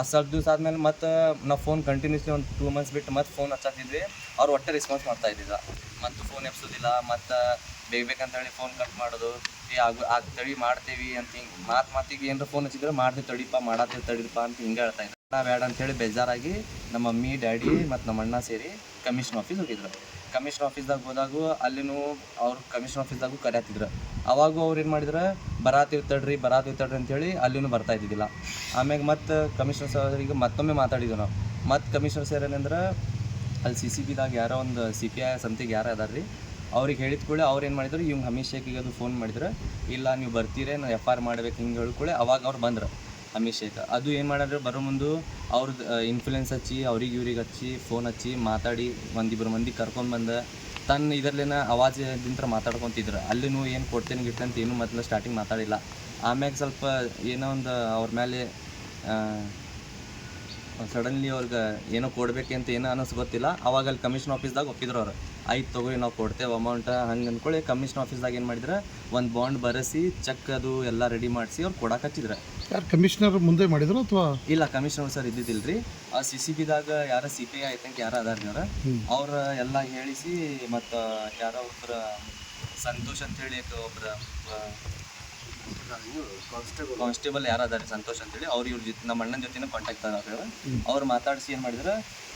[SPEAKER 2] ಆ ಸ್ವಲ್ಪ ದಿವ್ಸ ಆದಮೇಲೆ ಮತ್ತೆ ನಾವು ಫೋನ್ ಕಂಟಿನ್ಯೂಸ್ಲಿ ಒಂದು ಟೂ ಮಂತ್ಸ್ ಬಿಟ್ಟು ಮತ್ತೆ ಫೋನ್ ಹಚ್ಚತ್ತಿದ್ವಿ ಅವ್ರು ಒಟ್ಟೆ ರೆಸ್ಪಾನ್ಸ್ ಮಾಡ್ತಾ ಇದ್ದಿಲ್ಲ. ಮತ್ತು ಫೋನ್ ಎಪ್ಸೋದಿಲ್ಲ ಮತ್ತು ಬೇಗ ಬೇಕಂತ ಹೇಳಿ ಫೋನ್ ಕಟ್ ಮಾಡೋದು, ಏ ಆಗು, ಆಗ ತಡಿ ಮಾಡ್ತೀವಿ ಅಂತ ಹಿಂಗೆ ಮಾತು ಮಾತಿಗೆ ಏನಾರ ಫೋನ್ ಹಚ್ಚಿದ್ರೆ ಮಾಡ್ತೀವಿ, ತಡಿಪ್ಪ, ಮಾಡತ್ತೀವಿ, ತಡಿಪ್ಪ ಅಂತ ಹಿಂಗೆ ಹೇಳ್ತಾ ಇದ್ರು. ನಾ ಬೇಡ ಅಂತೇಳಿ ಬೇಜಾರಾಗಿ ನಮ್ಮ ಮಮ್ಮಿ, ಡ್ಯಾಡಿ ಮತ್ತು ನಮ್ಮ ಅಣ್ಣ ಸೇರಿ ಕಮಿಷನ್ ಆಫೀಸ್ ಹೋಗಿದ್ರು. ಕಮಿಷನ್ ಆಫೀಸ್ದಾಗ ಹೋದಾಗೂ ಅಲ್ಲಿನೂ ಅವ್ರು ಕಮಿಷನ್ ಆಫೀಸ್ದಾಗು ಕರೆಯತ್ತಿದ್ರು ಅವಾಗೂ ಅವ್ರು ಏನು ಮಾಡಿದ್ರು, ಬರಾತಿವ್ ತಡ್ರಿ ಬರಾತಿವ್ ತಡ್ರಿ ಅಂತೇಳಿ ಅಲ್ಲಿನೂ ಬರ್ತಾ ಇದ್ದಿದ್ದಿಲ್ಲ. ಆಮ್ಯಾಗ ಮತ್ತು ಕಮಿಷನರ್ ಈಗ ಮತ್ತೊಮ್ಮೆ ಮಾತಾಡಿದ್ವಿ ನಾವು. ಮತ್ತು ಕಮಿಷನರ್ ಸರ್ ಏನಂದ್ರೆ ಅಲ್ಲಿ ಸಿ ಸಿ ಬಿದಾಗ ಯಾರೋ ಒಂದು ಸಿ ಪಿ ಐ ಸಂತಿಗೆ ಯಾರು ಅದಾರ ರೀ. ಅವ್ರಿಗೆ ಹೇಳಿದ ಕೂಡ ಅವ್ರು ಏನು ಮಾಡಿದ್ರು ಇವ್ ಶೇಖಿಗೆ ಅದು ಫೋನ್ ಮಾಡಿದ್ರು, ಇಲ್ಲ ನೀವು ಬರ್ತೀರಿ ನಾನು ಎಫ್ ಆರ್ ಮಾಡ್ಬೇಕು ಹಿಂಗೆ ಹೇಳ್ಕೊಳ್ಳಿ ಅವಾಗ ಅವ್ರು ಬಂದ್ರು ಅಮಿಷೇಕ್ ಅದು ಏನು ಮಾಡಿದ್ರು ಬರೋ ಮುಂದೆ ಅವ್ರದ್ದು ಇನ್ಫ್ಲುಯೆನ್ಸ್ ಹಚ್ಚಿ, ಅವ್ರಿಗೆ ಇವ್ರಿಗೆ ಹಚ್ಚಿ ಫೋನ್ ಹಚ್ಚಿ, ಮಾತಾಡಿ ಒಂದಿಬ್ಬರು ಮಂದಿ ಕರ್ಕೊಂಡು ಬಂದ ತನ್ನ ಇದರಲ್ಲಿನ ಅವಾಜದಿಂದ ಮಾತಾಡ್ಕೊತಿದ್ರು. ಅಲ್ಲಿನೂ ಏನು ಕೊಡ್ತೇನೆ ಅಂತ ಏನು ಮೊದಲು ಸ್ಟಾರ್ಟಿಂಗ್ ಮಾತಾಡಿಲ್ಲ. ಆಮ್ಯಾಗ ಸ್ವಲ್ಪ ಏನೋ ಒಂದು ಅವ್ರ ಮೇಲೆ ಸಡನ್ಲಿ ಅವ್ರಿಗೆ ಏನೋ ಕೊಡ್ಬೇಕಂತ ಏನೋ ಅನಿಸ್ ಗೊತ್ತಿಲ್ಲ. ಅವಾಗ ಅಲ್ಲಿ ಕಮಿಷನ್ ಆಫೀಸ್ದಾಗ ಒಪ್ಪಿದ್ರು ಅವ್ರು. ಆಯ್ತು ತಗೋರಿ ನಾವು ಕೊಡ್ತೇವೆ ಅಮೌಂಟ್ ಹಂಗೆ ಅಂದ್ಕೊಳ್ಳಿ ಕಮಿಷನ್ ಆಫೀಸ್ದಾಗ ಏನು ಮಾಡಿದ್ರೆ ಒಂದು ಬಾಂಡ್ ಬರೆಸಿ ಚೆಕ್ ಅದು ಎಲ್ಲ ರೆಡಿ ಮಾಡಿಸಿ ಅವ್ರು ಕೊಡಕ್ಕೆ ಹಚ್ಚಿದ್ರೆ.
[SPEAKER 3] ಯಾರು ಕಮಿಷನರ್ ಮುಂದೆ ಮಾಡಿದ್ರು ಅಥವಾ?
[SPEAKER 2] ಇಲ್ಲ ಕಮಿಷನರ್ ಸರ್ ಇದ್ದಿದ್ದಿಲ್ರಿ. ಆ ಸಿ ಸಿ ಬಿದಾಗ ಯಾರ ಸಿ ಪಿ ಐ ಐತಂಕ ಯಾರ ಅದಾರ ಅವ್ರ ಎಲ್ಲ ಹೇಳಿಸಿ ಮತ್ತು ಯಾರೋ ಒಬ್ಬರ ಸಂತೋಷ್ ಅಂತೇಳಿ ಒಬ್ರ ಕಾನ್ಸ್ಟೇಬಲ್ ಯಾರು ಅದಾರೆ ಸಂತೋಷ್ ಅಂತೇಳಿ ಅವ್ರು ಇವ್ರ ಜೊತೆ ನಮ್ಮ ಅಣ್ಣನ ಜೊತೆ ಕಾಂಟ್ಯಾಕ್ಟ್ ಆಗ್ಯಾವ ಅವ್ರು ಮಾತಾಡಿಸಿ ಏನು ಮಾಡಿದ್ರೆ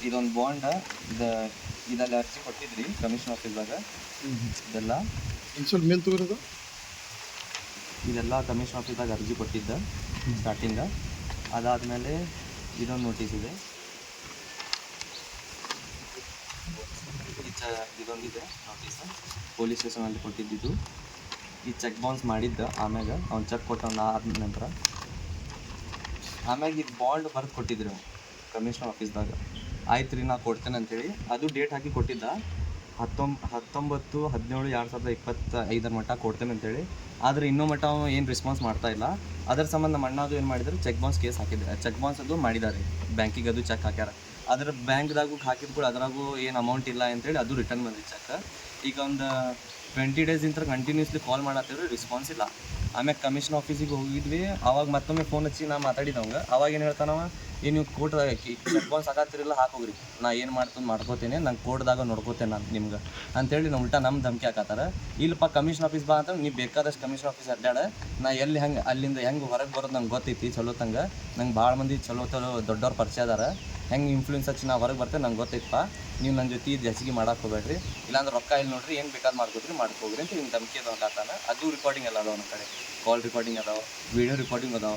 [SPEAKER 2] ಇದೊಂದು ಬಾಂಡ್ ಇದ ಇದೆಲ್ಲ ಅರ್ಜಿ ಕೊಟ್ಟಿದ್ರಿ ಕಮಿಷನ್ ಆಫೀಸ್ದಾಗ ಇದೆಲ್ಲ.
[SPEAKER 3] ಸ್ವಲ್ಪ
[SPEAKER 2] ಇದೆಲ್ಲ ಕಮಿಷನ್ ಆಫೀಸ್ದಾಗ ಅರ್ಜಿ ಕೊಟ್ಟಿದ್ದ ಸ್ಟಾರ್ಟಿಂಗ ಅದಾದಮೇಲೆ ಇದೊಂದು ನೋಟಿಸ್ ಇದೆ. ಇದೊಂದಿದೆ ನೋಟಿಸ್ ಪೊಲೀಸ್ ಸ್ಟೇಷನಲ್ಲಿ ಕೊಟ್ಟಿದ್ದಿದ್ದು. ಈ ಚೆಕ್ ಬೌನ್ಸ್ ಮಾಡಿದ್ದ, ಆಮ್ಯಾಗ ಅವ್ನು ಚೆಕ್ ಕೊಟ್ಟವನ್ನ ಆದ ನಂತರ. ಆಮ್ಯಾಗ ಇದು ಬಾಂಡ್ ಬರೆದು ಕೊಟ್ಟಿದ್ರಿ ಕಮಿಷನರ್ ಆಫೀಸ್ದಾಗ ಆಯ್ತು ರೀ ನಾ ಕೊಡ್ತೇನೆ ಅಂತೇಳಿ ಅದು ಡೇಟ್ ಹಾಕಿ ಕೊಟ್ಟಿದ್ದ. ಹತ್ತೊಂಬ ಹತ್ತೊಂಬತ್ತು, ಹದಿನೇಳು, ಎರಡು ಸಾವಿರದ ಇಪ್ಪತ್ತ ಐದರ ಮಟ್ಟ ಕೊಡ್ತೇನೆ ಅಂತೇಳಿ ಆದರೆ ಇನ್ನೂ ಮಟ್ಟ ಅವನು ಏನು ರೆಸ್ಪಾನ್ಸ್ ಮಾಡ್ತಾ ಇಲ್ಲ. ಅದರ ಸಂಬಂಧ ನಮ್ಮ ಅಣ್ಣ ಅದು ಏನು ಮಾಡಿದ್ರು ಚೆಕ್ ಬೌನ್ಸ್ ಕೇಸ್ ಹಾಕಿದ್ರು. ಚೆಕ್ ಬೌನ್ಸ್ ಅದು ಮಾಡಿದ್ದಾರೆ. ಬ್ಯಾಂಕಿಗೆ ಅದು ಚೆಕ್ ಹಾಕ್ಯಾರ. ಅದರ ಬ್ಯಾಂಕ್ದಾಗೂ ಹಾಕಿದ ಕೂಡ ಅದ್ರಾಗೂ ಏನು ಅಮೌಂಟ್ ಇಲ್ಲ ಅಂತೇಳಿ ಅದು ರಿಟರ್ನ್ ಬಂದಿದೆ ಚೆಕ್ ಈಗ ಒಂದು ಟ್ವೆಂಟಿ ಡೇಸ್ ಇಂತ ಕಂಟಿನ್ಯೂಸ್ಲಿ ಕಾಲ್ ಮಾಡತ್ತಿದ್ರು ರಿಸ್ಪಾನ್ಸ್ ಇಲ್ಲ. ಆಮ್ಯಾಗ ಕಮಿಷನ್ ಆಫೀಸಿಗೆ ಹೋಗಿದ್ವಿ. ಅವಾಗ ಮತ್ತೊಮ್ಮೆ ಫೋನ್ ಹಚ್ಚಿ ನಾ ಮಾತಾಡಿದವಂಗ ಅವಾಗ ಏನು ಹೇಳ್ತಾನವ ಏನು ನೀವು ಕೋರ್ಟ್ದಾಗ ಚೆಕ್ ಬೌನ್ಸ್ ಹಾಕತ್ತಿರಲ್ಲ ಹಾಕೋಗ್ರಿ ನಾ ಏನು ಮಾಡ್ತೀನಿ ಮಾಡ್ಕೋತೀನಿ, ನಂಗೆ ಕೋಟ್ದಾಗ ನೋಡ್ಕೋತೇನೆ ನಾನು ನಿಮ್ಗೆ. ಅಂತೇಳಿ ನಾವು ಉಲ್ಟಾ ನಮ್ಮ ಧಮಕಿ ಹಾಕತ್ತಾರ. ಇಲ್ಲಪ್ಪ ಕಮಿಷನ್ ಆಫೀಸ್ ಬಾ ಅಂತ ನೀವು ಬೇಕಾದಷ್ಟು ಕಮಿಷನ್ ಆಫೀಸ್ ಅಡ್ಡಾಡ ನಾ ಎಲ್ಲಿ ಹೆಂಗೆ ಅಲ್ಲಿಂದ ಹೆಂಗೆ ಹೊರಗೆ ಬರೋದು ನಂಗೆ ಗೊತ್ತೈತಿ, ಚಲೋ ನಂಗೆ ಭಾಳ ಮಂದಿ ಚಲೋ ಚಲೋ ದೊಡ್ಡವ್ರು ಪರಿಚಯ ಅದಾರ. ಹೆಂಗೆ ಇನ್ಫ್ಲೂಯೆನ್ಸ್ ಹಚ್ಚಿ ನಾವು ಹೊರಗೆ ಬರ್ತೇವೆ ನಂಗೆ ಗೊತ್ತೈತಪ್ಪ ನೀವು ನನ್ನ ಜೊತೆ ಇದು ಹೆಚ್ಚಿಗೆ ಮಾಡಕ್ಕೆ ಹೋಗ್ಬೇಡ್ರಿ. ಇಲ್ಲಾಂದ್ರೆ ರೊಕ್ಕ ಇಲ್ಲಿ ನೋಡ್ರಿ, ಏನು ಬೇಕಾದ್ ಮಾಡ್ಕೋದ್ರಿ ಮಾಡ್ಕೋಗ್ರಿ ಅಂತ ಹಿಂಗೆ ಧಮಕಿ ಅದಾವ ಕಾತಾನ. ಅದು ರೆಕಾರ್ಡಿಂಗ್ ಎಲ್ಲ ಅದಾವ ನಮ್ಮ ಕಡೆ. ಕಾಲ್ ರೆಕಾರ್ಡಿಂಗ್ ಅದಾವ ವಿಡಿಯೋ ರೆಕಾರ್ಡಿಂಗ್ ಅದಾವ.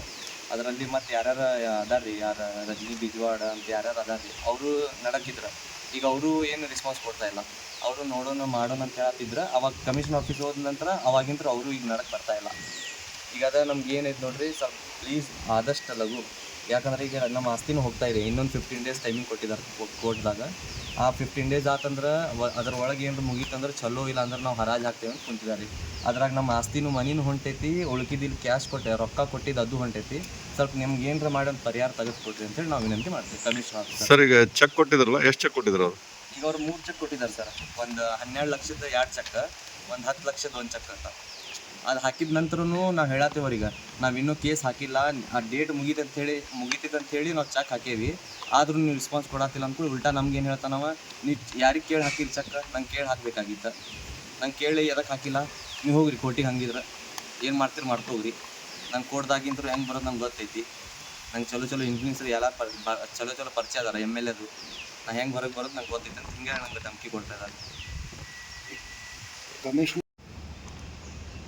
[SPEAKER 2] ಅದರಲ್ಲಿ ಮತ್ತು ಯಾರ್ಯಾರ ಅದಾರ್ರಿ, ಯಾರು ರಜನಿ ಬಿಜ್ವಾಡ ಅಂತ ಯಾರ್ಯಾರು ಅದಾರ್ರಿ, ಅವರು ನಡಕಿದ್ರು. ಈಗ ಅವರು ಏನು ರೆಸ್ಪಾನ್ಸ್ ಕೊಡ್ತಾ ಇಲ್ಲ. ಅವರು ನೋಡೋಣ, ಮಾಡೋಣ ಅಂತ ಹೇಳ್ತಿದ್ರೆ, ಅವಾಗ ಕಮಿಷನ್ ಆಫೀಸ್ ಹೋದ ನಂತರ ಅವಾಗಿಂತ್ರ ಅವರು ಈಗ ನಡಕ್ಕೆ ಬರ್ತಾ ಇಲ್ಲ. ಈಗ ಅದ ನಮ್ಗೆ ಏನೈತೆ ನೋಡ್ರಿ, ಸ್ವಲ್ಪ ಪ್ಲೀಸ್ ಆದಷ್ಟು ಲಘು ಯಾಕಂದ್ರೆ ಈಗ ನಮ್ಮ ಆಸ್ತಿನೂ ಹೋಗ್ತಾ ಇದೆ. ಇನ್ನೊಂದು ಫಿಫ್ಟೀನ್ ಡೇಸ್ ಟೈಮಿಂಗ್ ಕೊಟ್ಟಿದ್ದಾರೆ ಕೋರ್ಟ್ದಾಗ ಆ ಫಿಫ್ಟೀನ್ ಡೇಸ್ ಆತಂದ್ರೆ ಅದ್ರ ಒಳಗೆ ಏನಾರು ಮುಗೀತಂದ್ರೆ ಚಲೋ ಇಲ್ಲ ಅಂದ್ರೆ ನಾವು ಹರಾಜ್ ಹಾಕ್ತೇವೆ ಅಂತ ಕುಂತಿದ್ದಾರೆ. ಅದ್ರಾಗ ನಮ್ಮ ಆಸ್ತಿನೂ ಮನಿನೂ ಹೊಂಟೈತಿ ಉಳ್ಕಿದಿಲ್ಲಿ ಕ್ಯಾಶ್ ಕೊಟ್ಟೆ ರೊಕ್ಕ ಕೊಟ್ಟಿದ್ದು ಅದು ಹೊಂಟೈತಿ. ಸ್ವಲ್ಪ ನಿಮ್ಗೆ ಏನಾರ ಮಾಡಿ ಪರಿಹಾರ ಪರಿಹಾರ ತೆಗೆದುಕೊಡ್ರಿ ಅಂತೇಳಿ ನಾವು ವಿನಂತಿ ಮಾಡ್ತೀವಿ. ಕಮಿಷನ್
[SPEAKER 4] ಸರ್ ಈಗ ಚೆಕ್ ಕೊಟ್ಟಿದ್ರಲ್ಲ ಎಷ್ಟು ಚೆಕ್ ಕೊಟ್ಟಿದ್ರು ಅವರು?
[SPEAKER 2] ಈಗ ಅವ್ರು ಮೂರು ಚೆಕ್ ಕೊಟ್ಟಿದ್ದಾರೆ ಸರ್. ಒಂದು ಹನ್ನೆರಡು ಲಕ್ಷದ ಎರಡು ಚೆಕ್ ಒಂದು ಹತ್ತು ಲಕ್ಷದ ಒಂದು ಚೆಕ್ ಅಂತ. ಅದು ಹಾಕಿದ ನಂತರ ನಾವು ಹೇಳತ್ತೇವೆ ಅವ್ರಿಗೆ, ನಾವು ಇನ್ನೂ ಕೇಸ್ ಹಾಕಿಲ್ಲ, ಆ ಡೇಟ್ ಮುಗೀತು ಅಂತ ಹೇಳಿ, ಮುಗೀತೈತೆ ಅಂತ ಹೇಳಿ ನಾವು ಚೆಕ್ ಹಾಕೇವಿ. ಆದರೂ ನೀವು ರೆಸ್ಪಾನ್ಸ್ ಕೊಡತ್ತಿಲ್ಲ ಅಂದ್ಕೊಂಡು ಉಲ್ಟಾ ನಮ್ಗೆ ಏನು ಹೇಳ್ತಾನವ ನೀ ಯಾರಿಗೆ ಕೇಳಿ ಹಾಕಿಲ್ಲ ಚೆಕ್ ನಂಗೆ ಕೇಳಿ ಹಾಕಬೇಕಾಗಿತ್ತು. ನಂಗೆ ಕೇಳಿ ಎದಕ್ಕೆ ಹಾಕಿಲ್ಲ? ನೀವು ಹೋಗ್ರಿ ಕೋರ್ಟಿಗೆ ಹಂಗಿದ್ರೆ. ಏನು ಮಾಡ್ತೀರಿ ಮಾಡ್ಕೋಗ್ರಿ ನಂಗೆ ಕೋರ್ಟ್ದಾಗಿಂದ್ರೂ ಹೆಂಗೆ ಬರೋದು ನಂಗೆ ಗೊತ್ತೈತಿ. ನಂಗೆ ಚಲೋ ಚಲೋ ಇನ್ಫ್ಲೂಯೆನ್ಸರ್ ಎಲ್ಲ ಚಲೋ ಚಲೋ ಪರಿಚಯ ಅದಾರ ಎಂ ಎಲ್ ಎದು ನಾ ಹೆಂಗೆ ಹೊರಗೆ ಬರೋದು ನಂಗೆ ಗೊತ್ತೈತೆ ಅಂತ ಹಿಂಗೆ ನಂಗೆ ಧಮಕಿ ಕೊಡ್ತಾ ಇದ್ದಾರೆ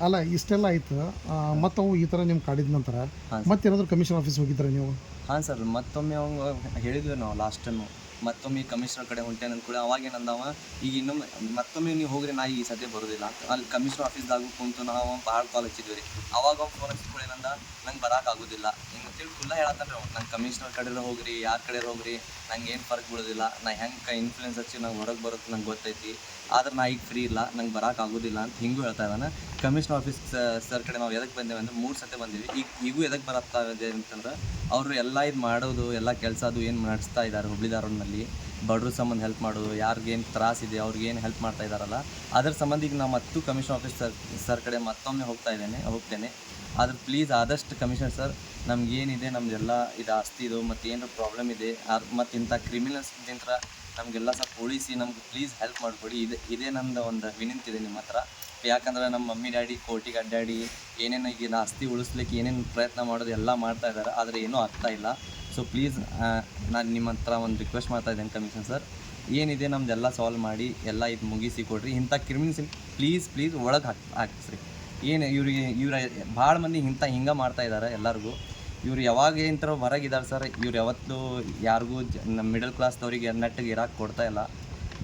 [SPEAKER 3] ಅಲ್ಲ ಇಷ್ಟೆಲ್ಲ ಆಯ್ತು. ಮತ್ತೆ ಅವು ಈ ಥರ ನಿಮ್ಗೆ ಕಾಡಿದ ನಂತರ
[SPEAKER 2] ಮತ್ತೆ
[SPEAKER 3] ಏನಾದರೂ ಕಮಿಷನ್ ಆಫೀಸ್ ಹೋಗಿದ್ರೆ ನೀವು?
[SPEAKER 2] ಹಾಂ ಸರ್ ಮತ್ತೊಮ್ಮೆ ಅವ್ನು ಹೇಳಿದ್ವಿ ನಾವು ಲಾಸ್ಟನ್ನು ಮತ್ತೊಮ್ಮೆ ಕಮಿಷನರ್ ಕಡೆ ಹೊಂಟೇನೆ ಕೂಡ ಅವಾಗ ಏನಂದವ ಈಗ ಇನ್ನೊಮ್ಮೆ ಮತ್ತೊಮ್ಮೆ ನೀವು ಹೋಗ್ರಿ ನಾ ಈ ಸದ್ಯ ಬರೋದಿಲ್ಲ. ಅಲ್ಲಿ ಕಮಿಷನರ್ ಆಫೀಸ್ದಾಗು ಕುಂತು ನಾವು ಭಾಳ ಕಾಲ್ ಹಚ್ಚಿದ್ವಿ ರೀ. ಅವಾಗ ಅವ್ನು ಫೋನ್ ಹಚ್ಚಿಕೊಳ್ಳಿ ಏನಂದ ನಂಗೆ ಬರೋಕ್ಕಾಗೋದಿಲ್ಲ ಆಗೋದಿಲ್ಲ. ಹಿಂಗಂತೇಳಿ ಫುಲ್ಲ ಹೇಳತ್ತಾನೆ ಅವ್ನು. ನಂಗೆ ಕಮಿಷನರ್ ಕಡೆ ಹೋಗ್ರಿ ಯಾರ ಕಡೆ ಹೋಗ್ರಿ ನಂಗೆ ಏನು ಫರ್ಕ್ ಬಿಡೋದಿಲ್ಲ ನಾ ಹೆಂಗೆ ಇನ್ಫ್ಲೂಯೆನ್ಸ್ ಹಚ್ಚಿ ನಂಗೆ ಹೊರಗೆ ಬರುತ್ತೆ ನಂಗೆ ಗೊತ್ತೈತಿ. ಆದ್ರೆ ನಾ ಈಗ ಫ್ರೀ ಇಲ್ಲ, ನಂಗೆ ಬರಕ್ಕೆ ಆಗೋದಿಲ್ಲ ಅಂತ ಹಿಂಗೂ ಹೇಳ್ತಾ ಇದ್ದಾನೆ. ಕಮಿಷನ್ ಆಫೀಸ್ ಸರ್ ಕಡೆ ನಾವು ಎದಕ್ಕೆ ಬಂದೇವೆ ಅಂದ್ರೆ ಮೂರು ಸತಿ ಬಂದೀವಿ. ಈಗ, ಈಗೂ ಎದಕ್ಕೆ ಬರತ್ತಾ ಇದೆ ಅಂತಂದ್ರೆ ಅವರು ಎಲ್ಲ ಇದು ಮಾಡೋದು, ಎಲ್ಲ ಕೆಲಸ ಅದು ಏನು ನಡೆಸ್ತಾ ಇದ್ದಾರೆ ಹುಬ್ಳಿ ಧಾರವಾಡನಲ್ಲಿ ಬಡ್ರ ಸಂಬಂಧ ಹೆಲ್ಪ್ ಮಾಡೋದು ಯಾರಿಗೇನು ತ್ರಾಸಿದೆ ಅವ್ರಿಗೆ ಏನು ಹೆಲ್ಪ್ ಮಾಡ್ತಾ ಇದ್ದಾರಲ್ಲ ಅದ್ರ ಸಂಬಂಧ ಈಗ ನಾವು ಮತ್ತು ಕಮಿಷನ್ ಆಫೀಸ್ ಸರ್ ಸರ್ ಕಡೆ ಮತ್ತೊಮ್ಮೆ ಹೋಗ್ತಾ ಇದ್ದೇನೆ, ಹೋಗ್ತೇನೆ. ಆದ್ರೆ ಪ್ಲೀಸ್ ಆದಷ್ಟು ಕಮಿಷನರ್ ಸರ್ ನಮ್ಗೆ ಏನಿದೆ, ನಮ್ದೆಲ್ಲ ಇದು ಆಸ್ತಿ ಇದು ಮತ್ತು ಏನಾರು ಪ್ರಾಬ್ಲಮ್ ಇದೆ ಮತ್ತು ಇಂಥ ಕ್ರಿಮಿನಲ್ಸ್ದಿಂತ ನಮಗೆಲ್ಲ ಸ್ವಲ್ಪ ಉಳಿಸಿ ನಮ್ಗೆ ಪ್ಲೀಸ್ ಹೆಲ್ಪ್ ಮಾಡಿಕೊಡಿ. ಇದೆ, ಇದೇ ನಂದು ಒಂದು ವಿನಂತಿ ಇದೆ ನಿಮ್ಮ ಹತ್ರ. ಯಾಕಂದ್ರೆ ನಮ್ಮ ಮಮ್ಮಿ, ಡ್ಯಾಡಿ ಕೋಟಿಗೆ ಅಡ್ಡಾಡಿ ಏನೇನು ಈಗ ಆಸ್ತಿ ಉಳಿಸ್ಲಿಕ್ಕೆ ಏನೇನು ಪ್ರಯತ್ನ ಮಾಡೋದು ಎಲ್ಲ ಮಾಡ್ತಾ ಇದ್ದಾರೆ. ಆದರೆ ಏನೂ ಆಗ್ತಾ ಇಲ್ಲ. ಸೊ ಪ್ಲೀಸ್ ನಾನು ನಿಮ್ಮ ಹತ್ರ ಒಂದು ರಿಕ್ವೆಸ್ಟ್ ಮಾಡ್ತಾ ಇದ್ದೇನೆ ಕಮಿಷನ್ ಸರ್. ಏನಿದೆ ನಮ್ದೆಲ್ಲ ಸಾಲ್ವ್ ಮಾಡಿ, ಎಲ್ಲ ಇದು ಮುಗಿಸಿ ಕೊಡ್ರಿ. ಇಂಥ ಕ್ರಿಮಿನಲ್ಸ್ ಪ್ಲೀಸ್ ಪ್ಲೀಸ್ ಒಳಗೆ ಹಾಕಿ ಹಾಕಿಸ್ರಿ. ಏನು ಇವ್ರಿಗೆ ಇವ್ರ ಭಾಳ ಮಂದಿ ಇಂಥ ಹಿಂಗೆ ಮಾಡ್ತಾ ಇದ್ದಾರೆ ಎಲ್ಲರಿಗೂ. ಇವ್ರು ಯಾವಾಗ ಇಂಥರ ಹೊರಗಿದ್ದಾರೆ ಸರ್. ಇವ್ರು ಯಾವತ್ತೂ ಯಾರಿಗೂ ನಮ್ಮ ಮಿಡಲ್ ಕ್ಲಾಸ್ದವ್ರಿಗೆ ನೆಟ್ಟಿಗೆ ಇರಕ್ಕೆ ಕೊಡ್ತಾ ಇಲ್ಲ.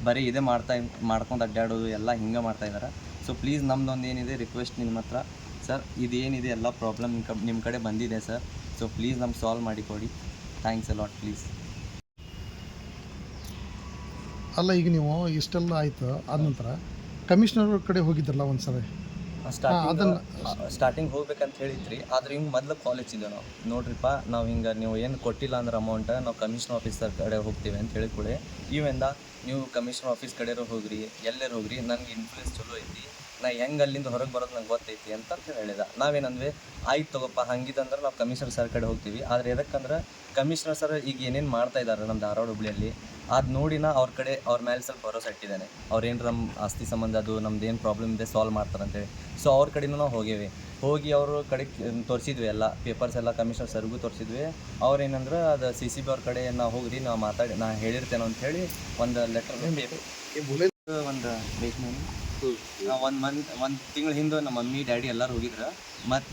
[SPEAKER 2] ಬರೀ ಇದೇ ಮಾಡ್ತಾ ಮಾಡ್ಕೊಂಡು ಅಡ್ಡಾಡೋದು ಎಲ್ಲ ಹಿಂಗೆ ಮಾಡ್ತಾ ಇದ್ದಾರೆ ಸೊ ಪ್ಲೀಸ್ ನಮ್ದೊಂದು ಏನಿದೆ ರಿಕ್ವೆಸ್ಟ್ ನಿಮ್ಮ ಹತ್ರ. ಸರ್ ಇದೇನಿದೆ ಎಲ್ಲ ಪ್ರಾಬ್ಲಮ್ ನಿಮ್ಮ ಕಡೆ ಬಂದಿದೆ ಸರ್ ಸೊ ಪ್ಲೀಸ್ ನಮ್ಗೆ ಸಾಲ್ವ್ ಮಾಡಿ ಕೊಡಿ. ಥ್ಯಾಂಕ್ಸ್ ಅಲಾಟ್ ಪ್ಲೀಸ್
[SPEAKER 3] ಅಲ್ಲ, ಈಗ ನೀವು ಇಷ್ಟೆಲ್ಲ ಆಯಿತು, ಆದ ನಂತರ ಕಮಿಷನರ್ ಕಡೆ ಹೋಗಿದ್ರಲ್ಲ ಒಂದು ಸಲ
[SPEAKER 2] ಸ್ಟಾರ್ಟಿಂಗ್ ಸ್ಟಾರ್ಟಿಂಗ್ ಹೋಗ್ಬೇಕಂತ ಹೇಳಿದ್ರಿ ಆದ್ರೆ ಹಿಂಗೆ ಮೊದ್ಲು ಕಾಲೇಜ್ ಇದೆ ನಾವು. ನೋಡ್ರಿಪ್ಪ ನಾವು ಹಿಂಗೆ ನೀವು ಏನು ಕೊಟ್ಟಿಲ್ಲ ಅಂದ್ರೆ ಅಮೌಂಟ್ ನಾವು ಕಮಿಷನ್ ಆಫೀಸರ್ ಕಡೆ ಹೋಗ್ತೀವಿ ಅಂತ ಹೇಳಿ ಕೂಡ ಇವೆಂದ ನೀವು ಕಮಿಷನ್ ಆಫೀಸ್ ಕಡೆ ಹೋಗ್ರಿ ಎಲ್ಲರೂ ಹೋಗ್ರಿ ನನಗೆ ಇನ್ಫ್ಲೂಯೆನ್ಸ್ ಚಲೋ ಐತಿ ನಾ ಹೆಂಗೆ ಅಲ್ಲಿಂದ ಹೊರಗೆ ಬರೋದು ನಂಗೆ ಗೊತ್ತೈತಿ ಅಂತ ಅಂತ ಹೇಳಿದ. ನಾವೇನಂದ್ವಿ ಆಯ್ತು ತಗೋಪ್ಪ ಹಂಗಿದಂದ್ರೆ ನಾವು ಕಮಿಷನರ್ ಸರ್ ಕಡೆ ಹೋಗ್ತೀವಿ ಆದ್ರೆ ಎದಕ್ಕಂದ್ರೆ ಕಮಿಷನರ್ ಸರ್ ಈಗ ಏನೇನು ಮಾಡ್ತಾ ಇದ್ದಾರೆ ನಮ್ಮ ಧಾರವಾಡ ಹುಬ್ಳಿಯಲ್ಲಿ ಅದು ನೋಡಿನ ಅವ್ರ ಕಡೆ ಅವ್ರ ಮೇಲೆ ಸ್ವಲ್ಪ ಭರೋಸೆ ಇಟ್ಟಿದ್ದಾನೆ. ಅವ್ರೇನು ನಮ್ಮ ಆಸ್ತಿ ಸಂಬಂಧ ಅದು ನಮ್ದು ಏನು ಪ್ರಾಬ್ಲಮ್ ಇದೆ ಸಾಲ್ವ್ ಮಾಡ್ತಾರೆ ಅಂತೇಳಿ. ಸೊ ಅವ್ರ ಕಡೆನೂ ನಾವು ಹೋಗೇವಿ. ಹೋಗಿ ಅವ್ರ ಕಡೆ ತೋರಿಸಿದ್ವಿ ಎಲ್ಲ ಪೇಪರ್ಸ್ ಎಲ್ಲ ಕಮಿಷನರ್ ಸರ್ಗೂ ತೋರಿಸಿದ್ವಿ. ಅವ್ರು ಏನಂದ್ರೆ ಅದು ಸಿ ಸಿ ಬಿ ಅವ್ರ ಕಡೆ ನಾವು ಹೋಗ್ರಿ ನಾವು ಮಾತಾಡಿ ನಾ ಹೇಳಿರ್ತೇನೆ ಅಂತ ಹೇಳಿ ಒಂದು ಲೆಟರ್ ಒಂದು ಒಂದು ಮಂತ್ ಒಂದು ತಿಂಗಳ ಹಿಂದೆ ನಮ್ಮ ಮಮ್ಮಿ ಡ್ಯಾಡಿ ಎಲ್ಲರೂ ಹೋಗಿದ್ರು. ಮತ್ತು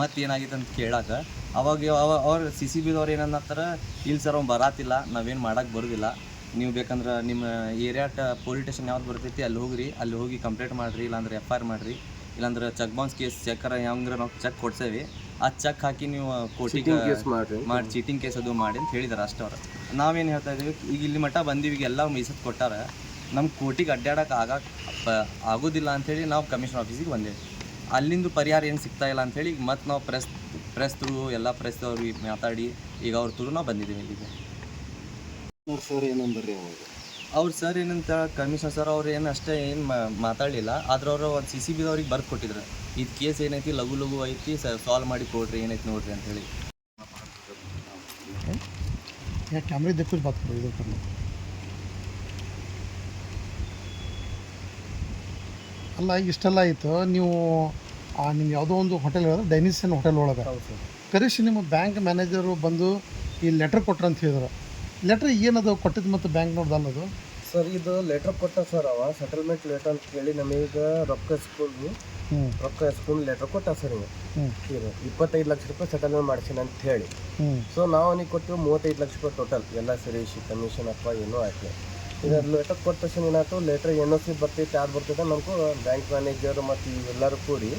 [SPEAKER 2] ಮತ್ತೆ ಏನಾಗಿತ್ತು ಅಂತ ಕೇಳಾಕ ಅವಾಗ ಅವ ಅವ್ರು ಸಿ ಸಿ ಬಿದವ್ರು ಏನನ್ನತ್ತಾರ ಇಲ್ಲಿ ಸರ್ ಅವ್ನು ಬರಾತಿಲ್ಲ ನಾವೇನು ಮಾಡೋಕ್ಕೆ ಬರೋದಿಲ್ಲ. ನೀವು ಬೇಕಂದ್ರೆ ನಿಮ್ಮ ಏರಿಯಾಟ ಪೊಲೀಸ್ ಸ್ಟೇಷನ್ ಯಾವ್ದು ಬರ್ತೈತಿ ಅಲ್ಲಿ ಹೋಗ್ರಿ. ಅಲ್ಲಿ ಹೋಗಿ ಕಂಪ್ಲೇಂಟ್ ಮಾಡಿರಿ ಇಲ್ಲಾಂದ್ರೆ ಎಫ್ ಐ ಆರ್ ಮಾಡಿರಿ. ಇಲ್ಲಾಂದ್ರೆ ಚೆಕ್ ಬೌನ್ಸ್ ಕೇಸ್ ಚೆಕ್ಕರ ಹೆಂಗ್ರೆ ನಾವು ಚೆಕ್ ಕೊಡ್ಸೇವಿ. ಆ ಚೆಕ್ ಹಾಕಿ ನೀವು ಕೋರ್ಟಿಗೆ ಮಾಡಿ ಚೀಟಿಂಗ್ ಕೇಸ್ ಅದು ಮಾಡಿ ಅಂತ ಹೇಳಿದಾರೆ ಅಷ್ಟೇ ಅವ್ರು. ನಾವೇನು ಹೇಳ್ತಾ ಇದೀವಿ ಈಗ ಇಲ್ಲಿ ಮಟ್ಟ ಬಂದೀವಿ ಈಗ ಎಲ್ಲ ಮೀಸತ್ ಕೊಟ್ಟಾರ. ನಮ್ಮ ಕೋರ್ಟಿಗೆ ಅಡ್ಡಾಡಕ್ಕೆ ಆಗ ಆಗೋದಿಲ್ಲ ಅಂಥೇಳಿ ನಾವು ಕಮಿಷನ್ ಆಫೀಸಿಗೆ ಬಂದೇವಿ. ಅಲ್ಲಿಂದ ಪರಿಹಾರ ಏನು ಸಿಗ್ತಾ ಇಲ್ಲ ಅಂತ ಹೇಳಿ ಮತ್ತೆ ನಾವು ಪ್ರೆಸ್ ಪ್ರೆಸ್ ಥ್ರೂ ಎಲ್ಲ ಪ್ರೆಸ್ದವ್ರಿಗೆ ಮಾತಾಡಿ ಈಗ ಅವ್ರ ಥ್ರೂ ನಾವು ಬಂದಿದ್ದೀವಿ ಇಲ್ಲಿಗೆ.
[SPEAKER 1] ಸರ್ ಏನಂದ್ರಿ ಅವಾಗ?
[SPEAKER 2] ಅವ್ರು ಸರ್ ಏನಂತ ಕಮಿಷನರ್ ಸರ್ ಅವ್ರು ಏನು ಅಷ್ಟೇ ಏನು ಮಾತಾಡಲಿಲ್ಲ ಆದ್ರೆ ಅವರು ಒಂದು ಸಿ ಸಿ ಬಿದವ್ರಿಗೆ ಬರ್ದು ಕೊಟ್ಟಿದ್ರು. ಇದು ಕೇಸ್ ಏನೈತಿ ಲಘು ಲಘು ಐತಿ ಸಾಲ್ವ್ ಮಾಡಿ ಕೊಡ್ರಿ ಏನೈತಿ ನೋಡ್ರಿ ಅಂತ ಹೇಳಿ
[SPEAKER 3] ಅಲ್ಲ ಇಷ್ಟೆಲ್ಲ ಆಯಿತು. ನೀವು ಆ, ನಿಮ್ಮ ಯಾವುದೋ ಒಂದು ಹೋಟೆಲ್ ಹೇಳಿದ್ರೆ ಡೈನಿಸನ್ ಹೋಟೆಲ್ ಒಳಗೆ. ಕರೆಸಿ ನಿಮ್ಮ ಬ್ಯಾಂಕ್ ಮ್ಯಾನೇಜರು ಬಂದು ಈ ಲೆಟ್ರ್ ಕೊಟ್ರು ಅಂತ ಹೇಳಿದ್ರು. ಲೆಟ್ರ್ ಏನದು? ಕೊಟ್ಟಿದ್ದು ಮತ್ತು ಬ್ಯಾಂಕ್ ನೋಡ್ದಲ್ಲದು
[SPEAKER 5] ಸರ್ ಇದು ಲೆಟ್ರ್ ಕೊಟ್ಟ ಸರ್ ಅವ. ಸೆಟಲ್ಮೆಂಟ್ ಲೆಟರ್ ಅಂತ ಹೇಳಿ ನಮಗೆ ರೊಕ್ಕ ಇಸ್ಕೊಂಡು ರೊಕ್ಕ ಇಸ್ಕೊಂಡು ಲೆಟರ್ ಕೊಟ್ಟ ಸರ್ ಇವ ಇಪ್ಪತ್ತೈದು ಲಕ್ಷ ರೂಪಾಯಿ ಸೆಟಲ್ಮೆಂಟ್ ಮಾಡಿಸಿನ ಅಂತ ಹೇಳಿ. ಸೊ ನಾವು ಅವನಿಗೆ ಕೊಟ್ಟು ಮೂವತ್ತೈದು ಲಕ್ಷ ರೂಪಾಯಿ ಟೋಟಲ್ ಎಲ್ಲ ಸೇರಿಸಿ ಕಮಿಷನ್ ಅಥವಾ ಏನೂ ಆಯ್ತು ಈಗ ಲೆಟರ್ ಕೊಟ್ಟ ತಕ್ಷಣ ಏನಾಯ್ತು? ಲೆಟರ್ ಎನ್ ಒ ಸಿ ಬರ್ತೈತೆ ಯಾರು ಬರ್ತೈತೆ ನಮಗೂ ಬ್ಯಾಂಕ್ ಮ್ಯಾನೇಜರ್ ಮತ್ತು ಇವೆಲ್ಲರೂ ಕೂಡಿ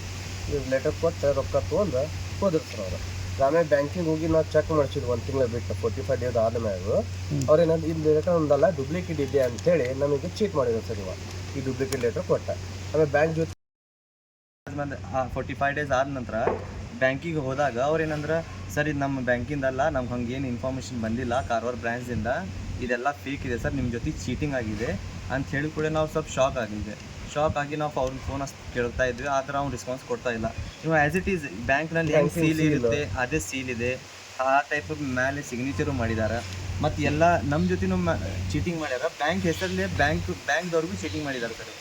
[SPEAKER 5] ಲೆಟರ್ ಕೊಟ್ಟು ರೊಕ್ಕ ತೊಗೊಂಡು ಹೋದ್ರು ಸರ್ ಅವರು. ಆಮೇಲೆ ಬ್ಯಾಂಕಿಗೆ ಹೋಗಿ ನಾವು ಚೆಕ್ ಮಾಡಿಸಿದ್ವಿ ಒಂದು ತಿಂಗಳು ಬಿಟ್ಟು ಫೋರ್ಟಿ ಫೈವ್ ಡೇಸ್ ಆದಮ್ಯಾಗ ಏನಂದ್ರೆ ಇದು ಲೆಟರ್ ಒಂದಲ್ಲ ಡೂಪ್ಲಿಕೇಟ್ ಇದೆ ಅಂತೇಳಿ ನಮಗೆ ಚೀಟ್ ಮಾಡಿದ್ರು ಸರ್ ಇವಾಗ ಈ ಡೂಪ್ಲಿಕೇಟ್ ಲೆಟರ್ ಕೊಟ್ಟ ಆಮೇಲೆ ಬ್ಯಾಂಕ್ ಜೊತೆ
[SPEAKER 2] ಫೋರ್ಟಿ ಫೈವ್ ಡೇಸ್ ಆದ ನಂತರ ಬ್ಯಾಂಕಿಗೆ ಹೋದಾಗ ಅವ್ರೇನಂದ್ರೆ ಸರ್ ಇದು ನಮ್ಮ ಬ್ಯಾಂಕಿಂದಲ್ಲ ನಮ್ಗೆ ಹಂಗೇನು ಇನ್ಫಾರ್ಮೇಷನ್ ಬಂದಿಲ್ಲ ಕಾರವಾರ ಬ್ರ್ಯಾಂಚ್ದಿಂದ ಇದೆಲ್ಲ ಫೇಕ್ ಇದೆ ಸರ್ ನಿಮ್ಮ ಜೊತೆ ಚೀಟಿಂಗ್ ಆಗಿದೆ ಅಂತ ಹೇಳಿ ಕೂಡ ನಾವು ಸ್ವಲ್ಪ ಶಾಕ್ ಆಗಿದೆ. ಶಾಕ್ ಆಗಿ ನಾವು ಅವ್ರಿಗೆ ಫೋನ್ ಕೇಳ್ತಾ ಇದ್ವಿ ಆದ್ರೆ ಅವ್ನು ರೆಸ್ಪಾನ್ಸ್ ಕೊಡ್ತಾ ಇಲ್ಲ. ನೀವು ಆ್ಯಸ್ ಇಟ್ ಈಸ್ ಬ್ಯಾಂಕ್ನಲ್ಲಿ ಹೆಂಗೆ ಸೀಲ್ ಇರುತ್ತೆ ಅದೇ ಸೀಲ್ ಇದೆ ಆ ಟೈಪ್ ಮೇಲೆ ಸಿಗ್ನೇಚರು ಮಾಡಿದ್ದಾರೆ ಮತ್ತು ಎಲ್ಲ ನಮ್ಮ ಜೊತೆನೂ ಚೀಟಿಂಗ್ ಮಾಡ್ಯಾರ. ಬ್ಯಾಂಕ್ ಹೆಸರಲ್ಲೇ ಬ್ಯಾಂಕ್ ಬ್ಯಾಂಕ್ದವ್ರಿಗೂ ಚೀಟಿಂಗ್ ಮಾಡಿದ್ದಾರೆ ಸರ್.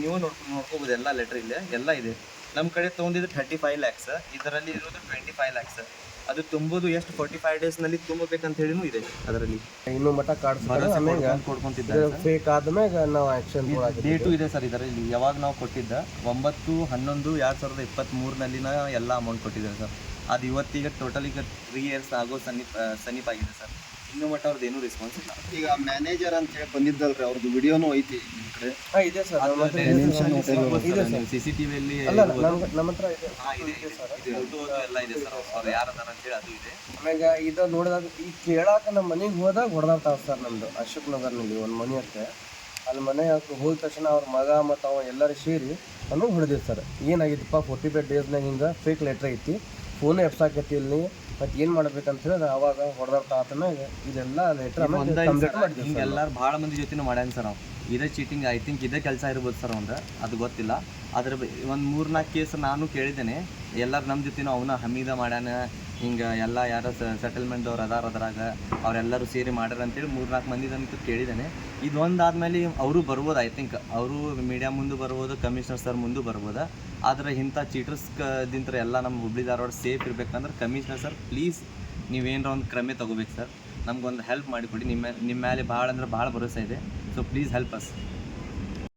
[SPEAKER 2] ನೀವು ನೋಡ್ಕೊ ನೋಡ್ಕೋಬೋದು ಎಲ್ಲ ಲೆಟ್ರ್ ಇಲ್ಲೇ ಎಲ್ಲ ಇದೆ. ನಮ್ಮ ಕಡೆ ತೊಗೊಂಡಿದ್ದು ಥರ್ಟಿ ಫೈವ್ ಲ್ಯಾಕ್ಸ್ ಇದರಲ್ಲಿ ಇರೋದು ಟ್ವೆಂಟಿ ಫೈವ್ ಲ್ಯಾಕ್ಸ್ ಅದು ತುಂಬೋದು ಎಷ್ಟು? ಫೋರ್ಟಿ ಫೈವ್ ಡೇಸ್ನಲ್ಲಿ ತುಂಬಬೇಕಂತ ಹೇಳಿನೂ ಇದೆ ಅದರಲ್ಲಿ.
[SPEAKER 5] ಇನ್ನು ಮಟ್ಟ ಕಾರ್ಡ್
[SPEAKER 2] ಕೊಡ್ಕೊಂತಿದ್ದಾರೆ
[SPEAKER 5] ಫೇಕ್ ಆದ್ಮ್ಯಾಗ ನಾವು ಆ್ಯಕ್ಷನ್
[SPEAKER 2] ಡೇಟು ಇದೆ ಸರ್ ಇದರಲ್ಲಿ. ಯಾವಾಗ ನಾವು ಕೊಟ್ಟಿದ್ದ? ಒಂಬತ್ತು ಹನ್ನೊಂದು ಎರಡು ಸಾವಿರದ ಇಪ್ಪತ್ತ್ಮೂರನಲ್ಲಿನ ಎಲ್ಲ ಅಮೌಂಟ್ ಕೊಟ್ಟಿದ್ದಾರೆ ಸರ್. ಅದು ಇವತ್ತೀಗ ಟೋಟಲ್ ಈಗ ತ್ರೀ ಇಯರ್ಸ್ ಆಗೋ ಸನಿಪ್ ಆಗಿದೆ ಸರ್. ಇನ್ನು ಮಟ್ಟ ಅವ್ರದ್ದು ಏನೂ ರೆಸ್ಪಾನ್ಸ್ ಇಲ್ಲ.
[SPEAKER 1] ಈಗ ಮ್ಯಾನೇಜರ್ ಅಂತ ಹೇಳಿ ಬಂದಿದ್ದಲ್ರಿ ಅವ್ರದ್ದು ವಿಡಿಯೋನು ಐತಿ.
[SPEAKER 5] ಹಾಂ ಇದೆ ಸರ್ ನಮ್ಮ ಹತ್ರ ಇದೆ ಸರ್.
[SPEAKER 2] ಸಿ ಸಿ ಟಿವಿಯಲ್ಲಿ
[SPEAKER 5] ಅಲ್ಲ ನಮ್ಮ ನಮ್ಮ ಹತ್ರ ಇದೆ.
[SPEAKER 2] ಎಲ್ಲ ಇದೆ ಸರ್ ಅವ್ರು ಯಾರದಾರ ಅಂತೇಳಿ ಅದು ಇದೆ.
[SPEAKER 5] ಆಮ್ಯಾಗ ಇದು ನೋಡಿದಾಗ ಈ ಕೇಳಾಕ ನಮ್ಮ ಮನೆಗೆ ಹೋದಾಗ ಹೊಡೆದಾಡ್ತಾವ ಸರ್ ನಮ್ದು ಅಶೋಕ್ ನಗರ್ನಲ್ಲಿ ಒಂದು ಮನೆ ಐತೆ ಅಲ್ಲಿ ಮನೆ ಹೋದ ತಕ್ಷಣ ಅವ್ರ ಮಗ ಮತ್ತು ಅವ ಎಲ್ಲರೂ ಸೇರಿ ನಾನು ಹೊಡೆದಿವಿ ಸರ್. ಏನಾಗಿತ್ತಪ್ಪ ಫೋರ್ಟಿ ಫೈವ್ ಡೇಸ್ನಾಗ ಹಿಂಗೆ ಫೇಕ್ ಲೆಟ್ರ್ ಐತಿ ಫೋನ್ ಎಪ್ಸಾಕೈತಿ ಇಲ್ಲಿ ಮತ್ತು ಏನು ಮಾಡ್ಬೇಕಂತ ಹೇಳಿದ್ರೆ ಅವಾಗ ಹೊಡೆದಾಡ್ತಾ ಆತನ ಇದೆಲ್ಲ ಲೆಟ್ರ್ ಕಂಪ್ಲೀಟ್ ಮಾಡಿದ್ವಿ
[SPEAKER 2] ಭಾಳ ಮಂದಿ ಜೊತೆ ಮಾಡ್ಯಾನ ಸರ್ ನಾವು ಇದೇ ಚೀಟಿಂಗ್ ಐ ಥಿಂಕ್ ಇದೇ ಕೆಲಸ ಇರ್ಬೋದು ಸರ್ ಒಂದು ಅದು ಗೊತ್ತಿಲ್ಲ. ಅದ್ರ ಒಂದು ಮೂರು ನಾಲ್ಕು ಕೇಸ್ ನಾನು ಕೇಳಿದ್ದೇನೆ. ಎಲ್ಲರೂ ನಮ್ಮ ಜೊತೆನೂ ಅವನ ಹಮೀದ ಮಾಡ್ಯಾನ. ಹಿಂಗೆ ಎಲ್ಲ ಯಾರ ಸೆಟಲ್ಮೆಂಟ್ ಅವ್ರು ಅದಾರ ಅದ್ರಾಗ ಅವರೆಲ್ಲರೂ ಸೇರಿ ಮಾಡ್ಯಾರ ಅಂತೇಳಿ ಮೂರು ನಾಲ್ಕು ಮಂದಿದಂತೂ ಕೇಳಿದ್ದೇನೆ. ಇದು ಒಂದು ಆದಮೇಲೆ ಅವರು ಬರ್ಬೋದು ಐ ಥಿಂಕ್ ಅವರು ಮೀಡಿಯಾ ಮುಂದೆ ಬರ್ಬೋದು ಕಮಿಷನರ್ ಸರ್ ಮುಂದೆ ಬರ್ಬೋದು. ಆದರೆ ಇಂಥ ಚೀಟರ್ಸ್ ದಿಂತ್ರ ಎಲ್ಲ ನಮ್ಮ ಹುಬ್ಳಿ ಧಾರವಾಡ ಸೇಫ್ ಇರ್ಬೇಕಂದ್ರೆ ಕಮಿಷನರ್ ಸರ್ ಪ್ಲೀಸ್ ನೀವೇನಾರ ಒಂದು ಕ್ರಮೆ ತಗೋಬೇಕು ಸರ್. ನಮ್ಗೊಂದು ಹೆಲ್ಪ್ ಮಾಡಿಕೊಡಿ. ನಿಮ್ಮ ನಿಮ್ಮ ಮೇಲೆ ಭಾಳ ಅಂದ್ರೆ ಭಾಳ ಭರೋಸೆ ಇದೆ. So please help us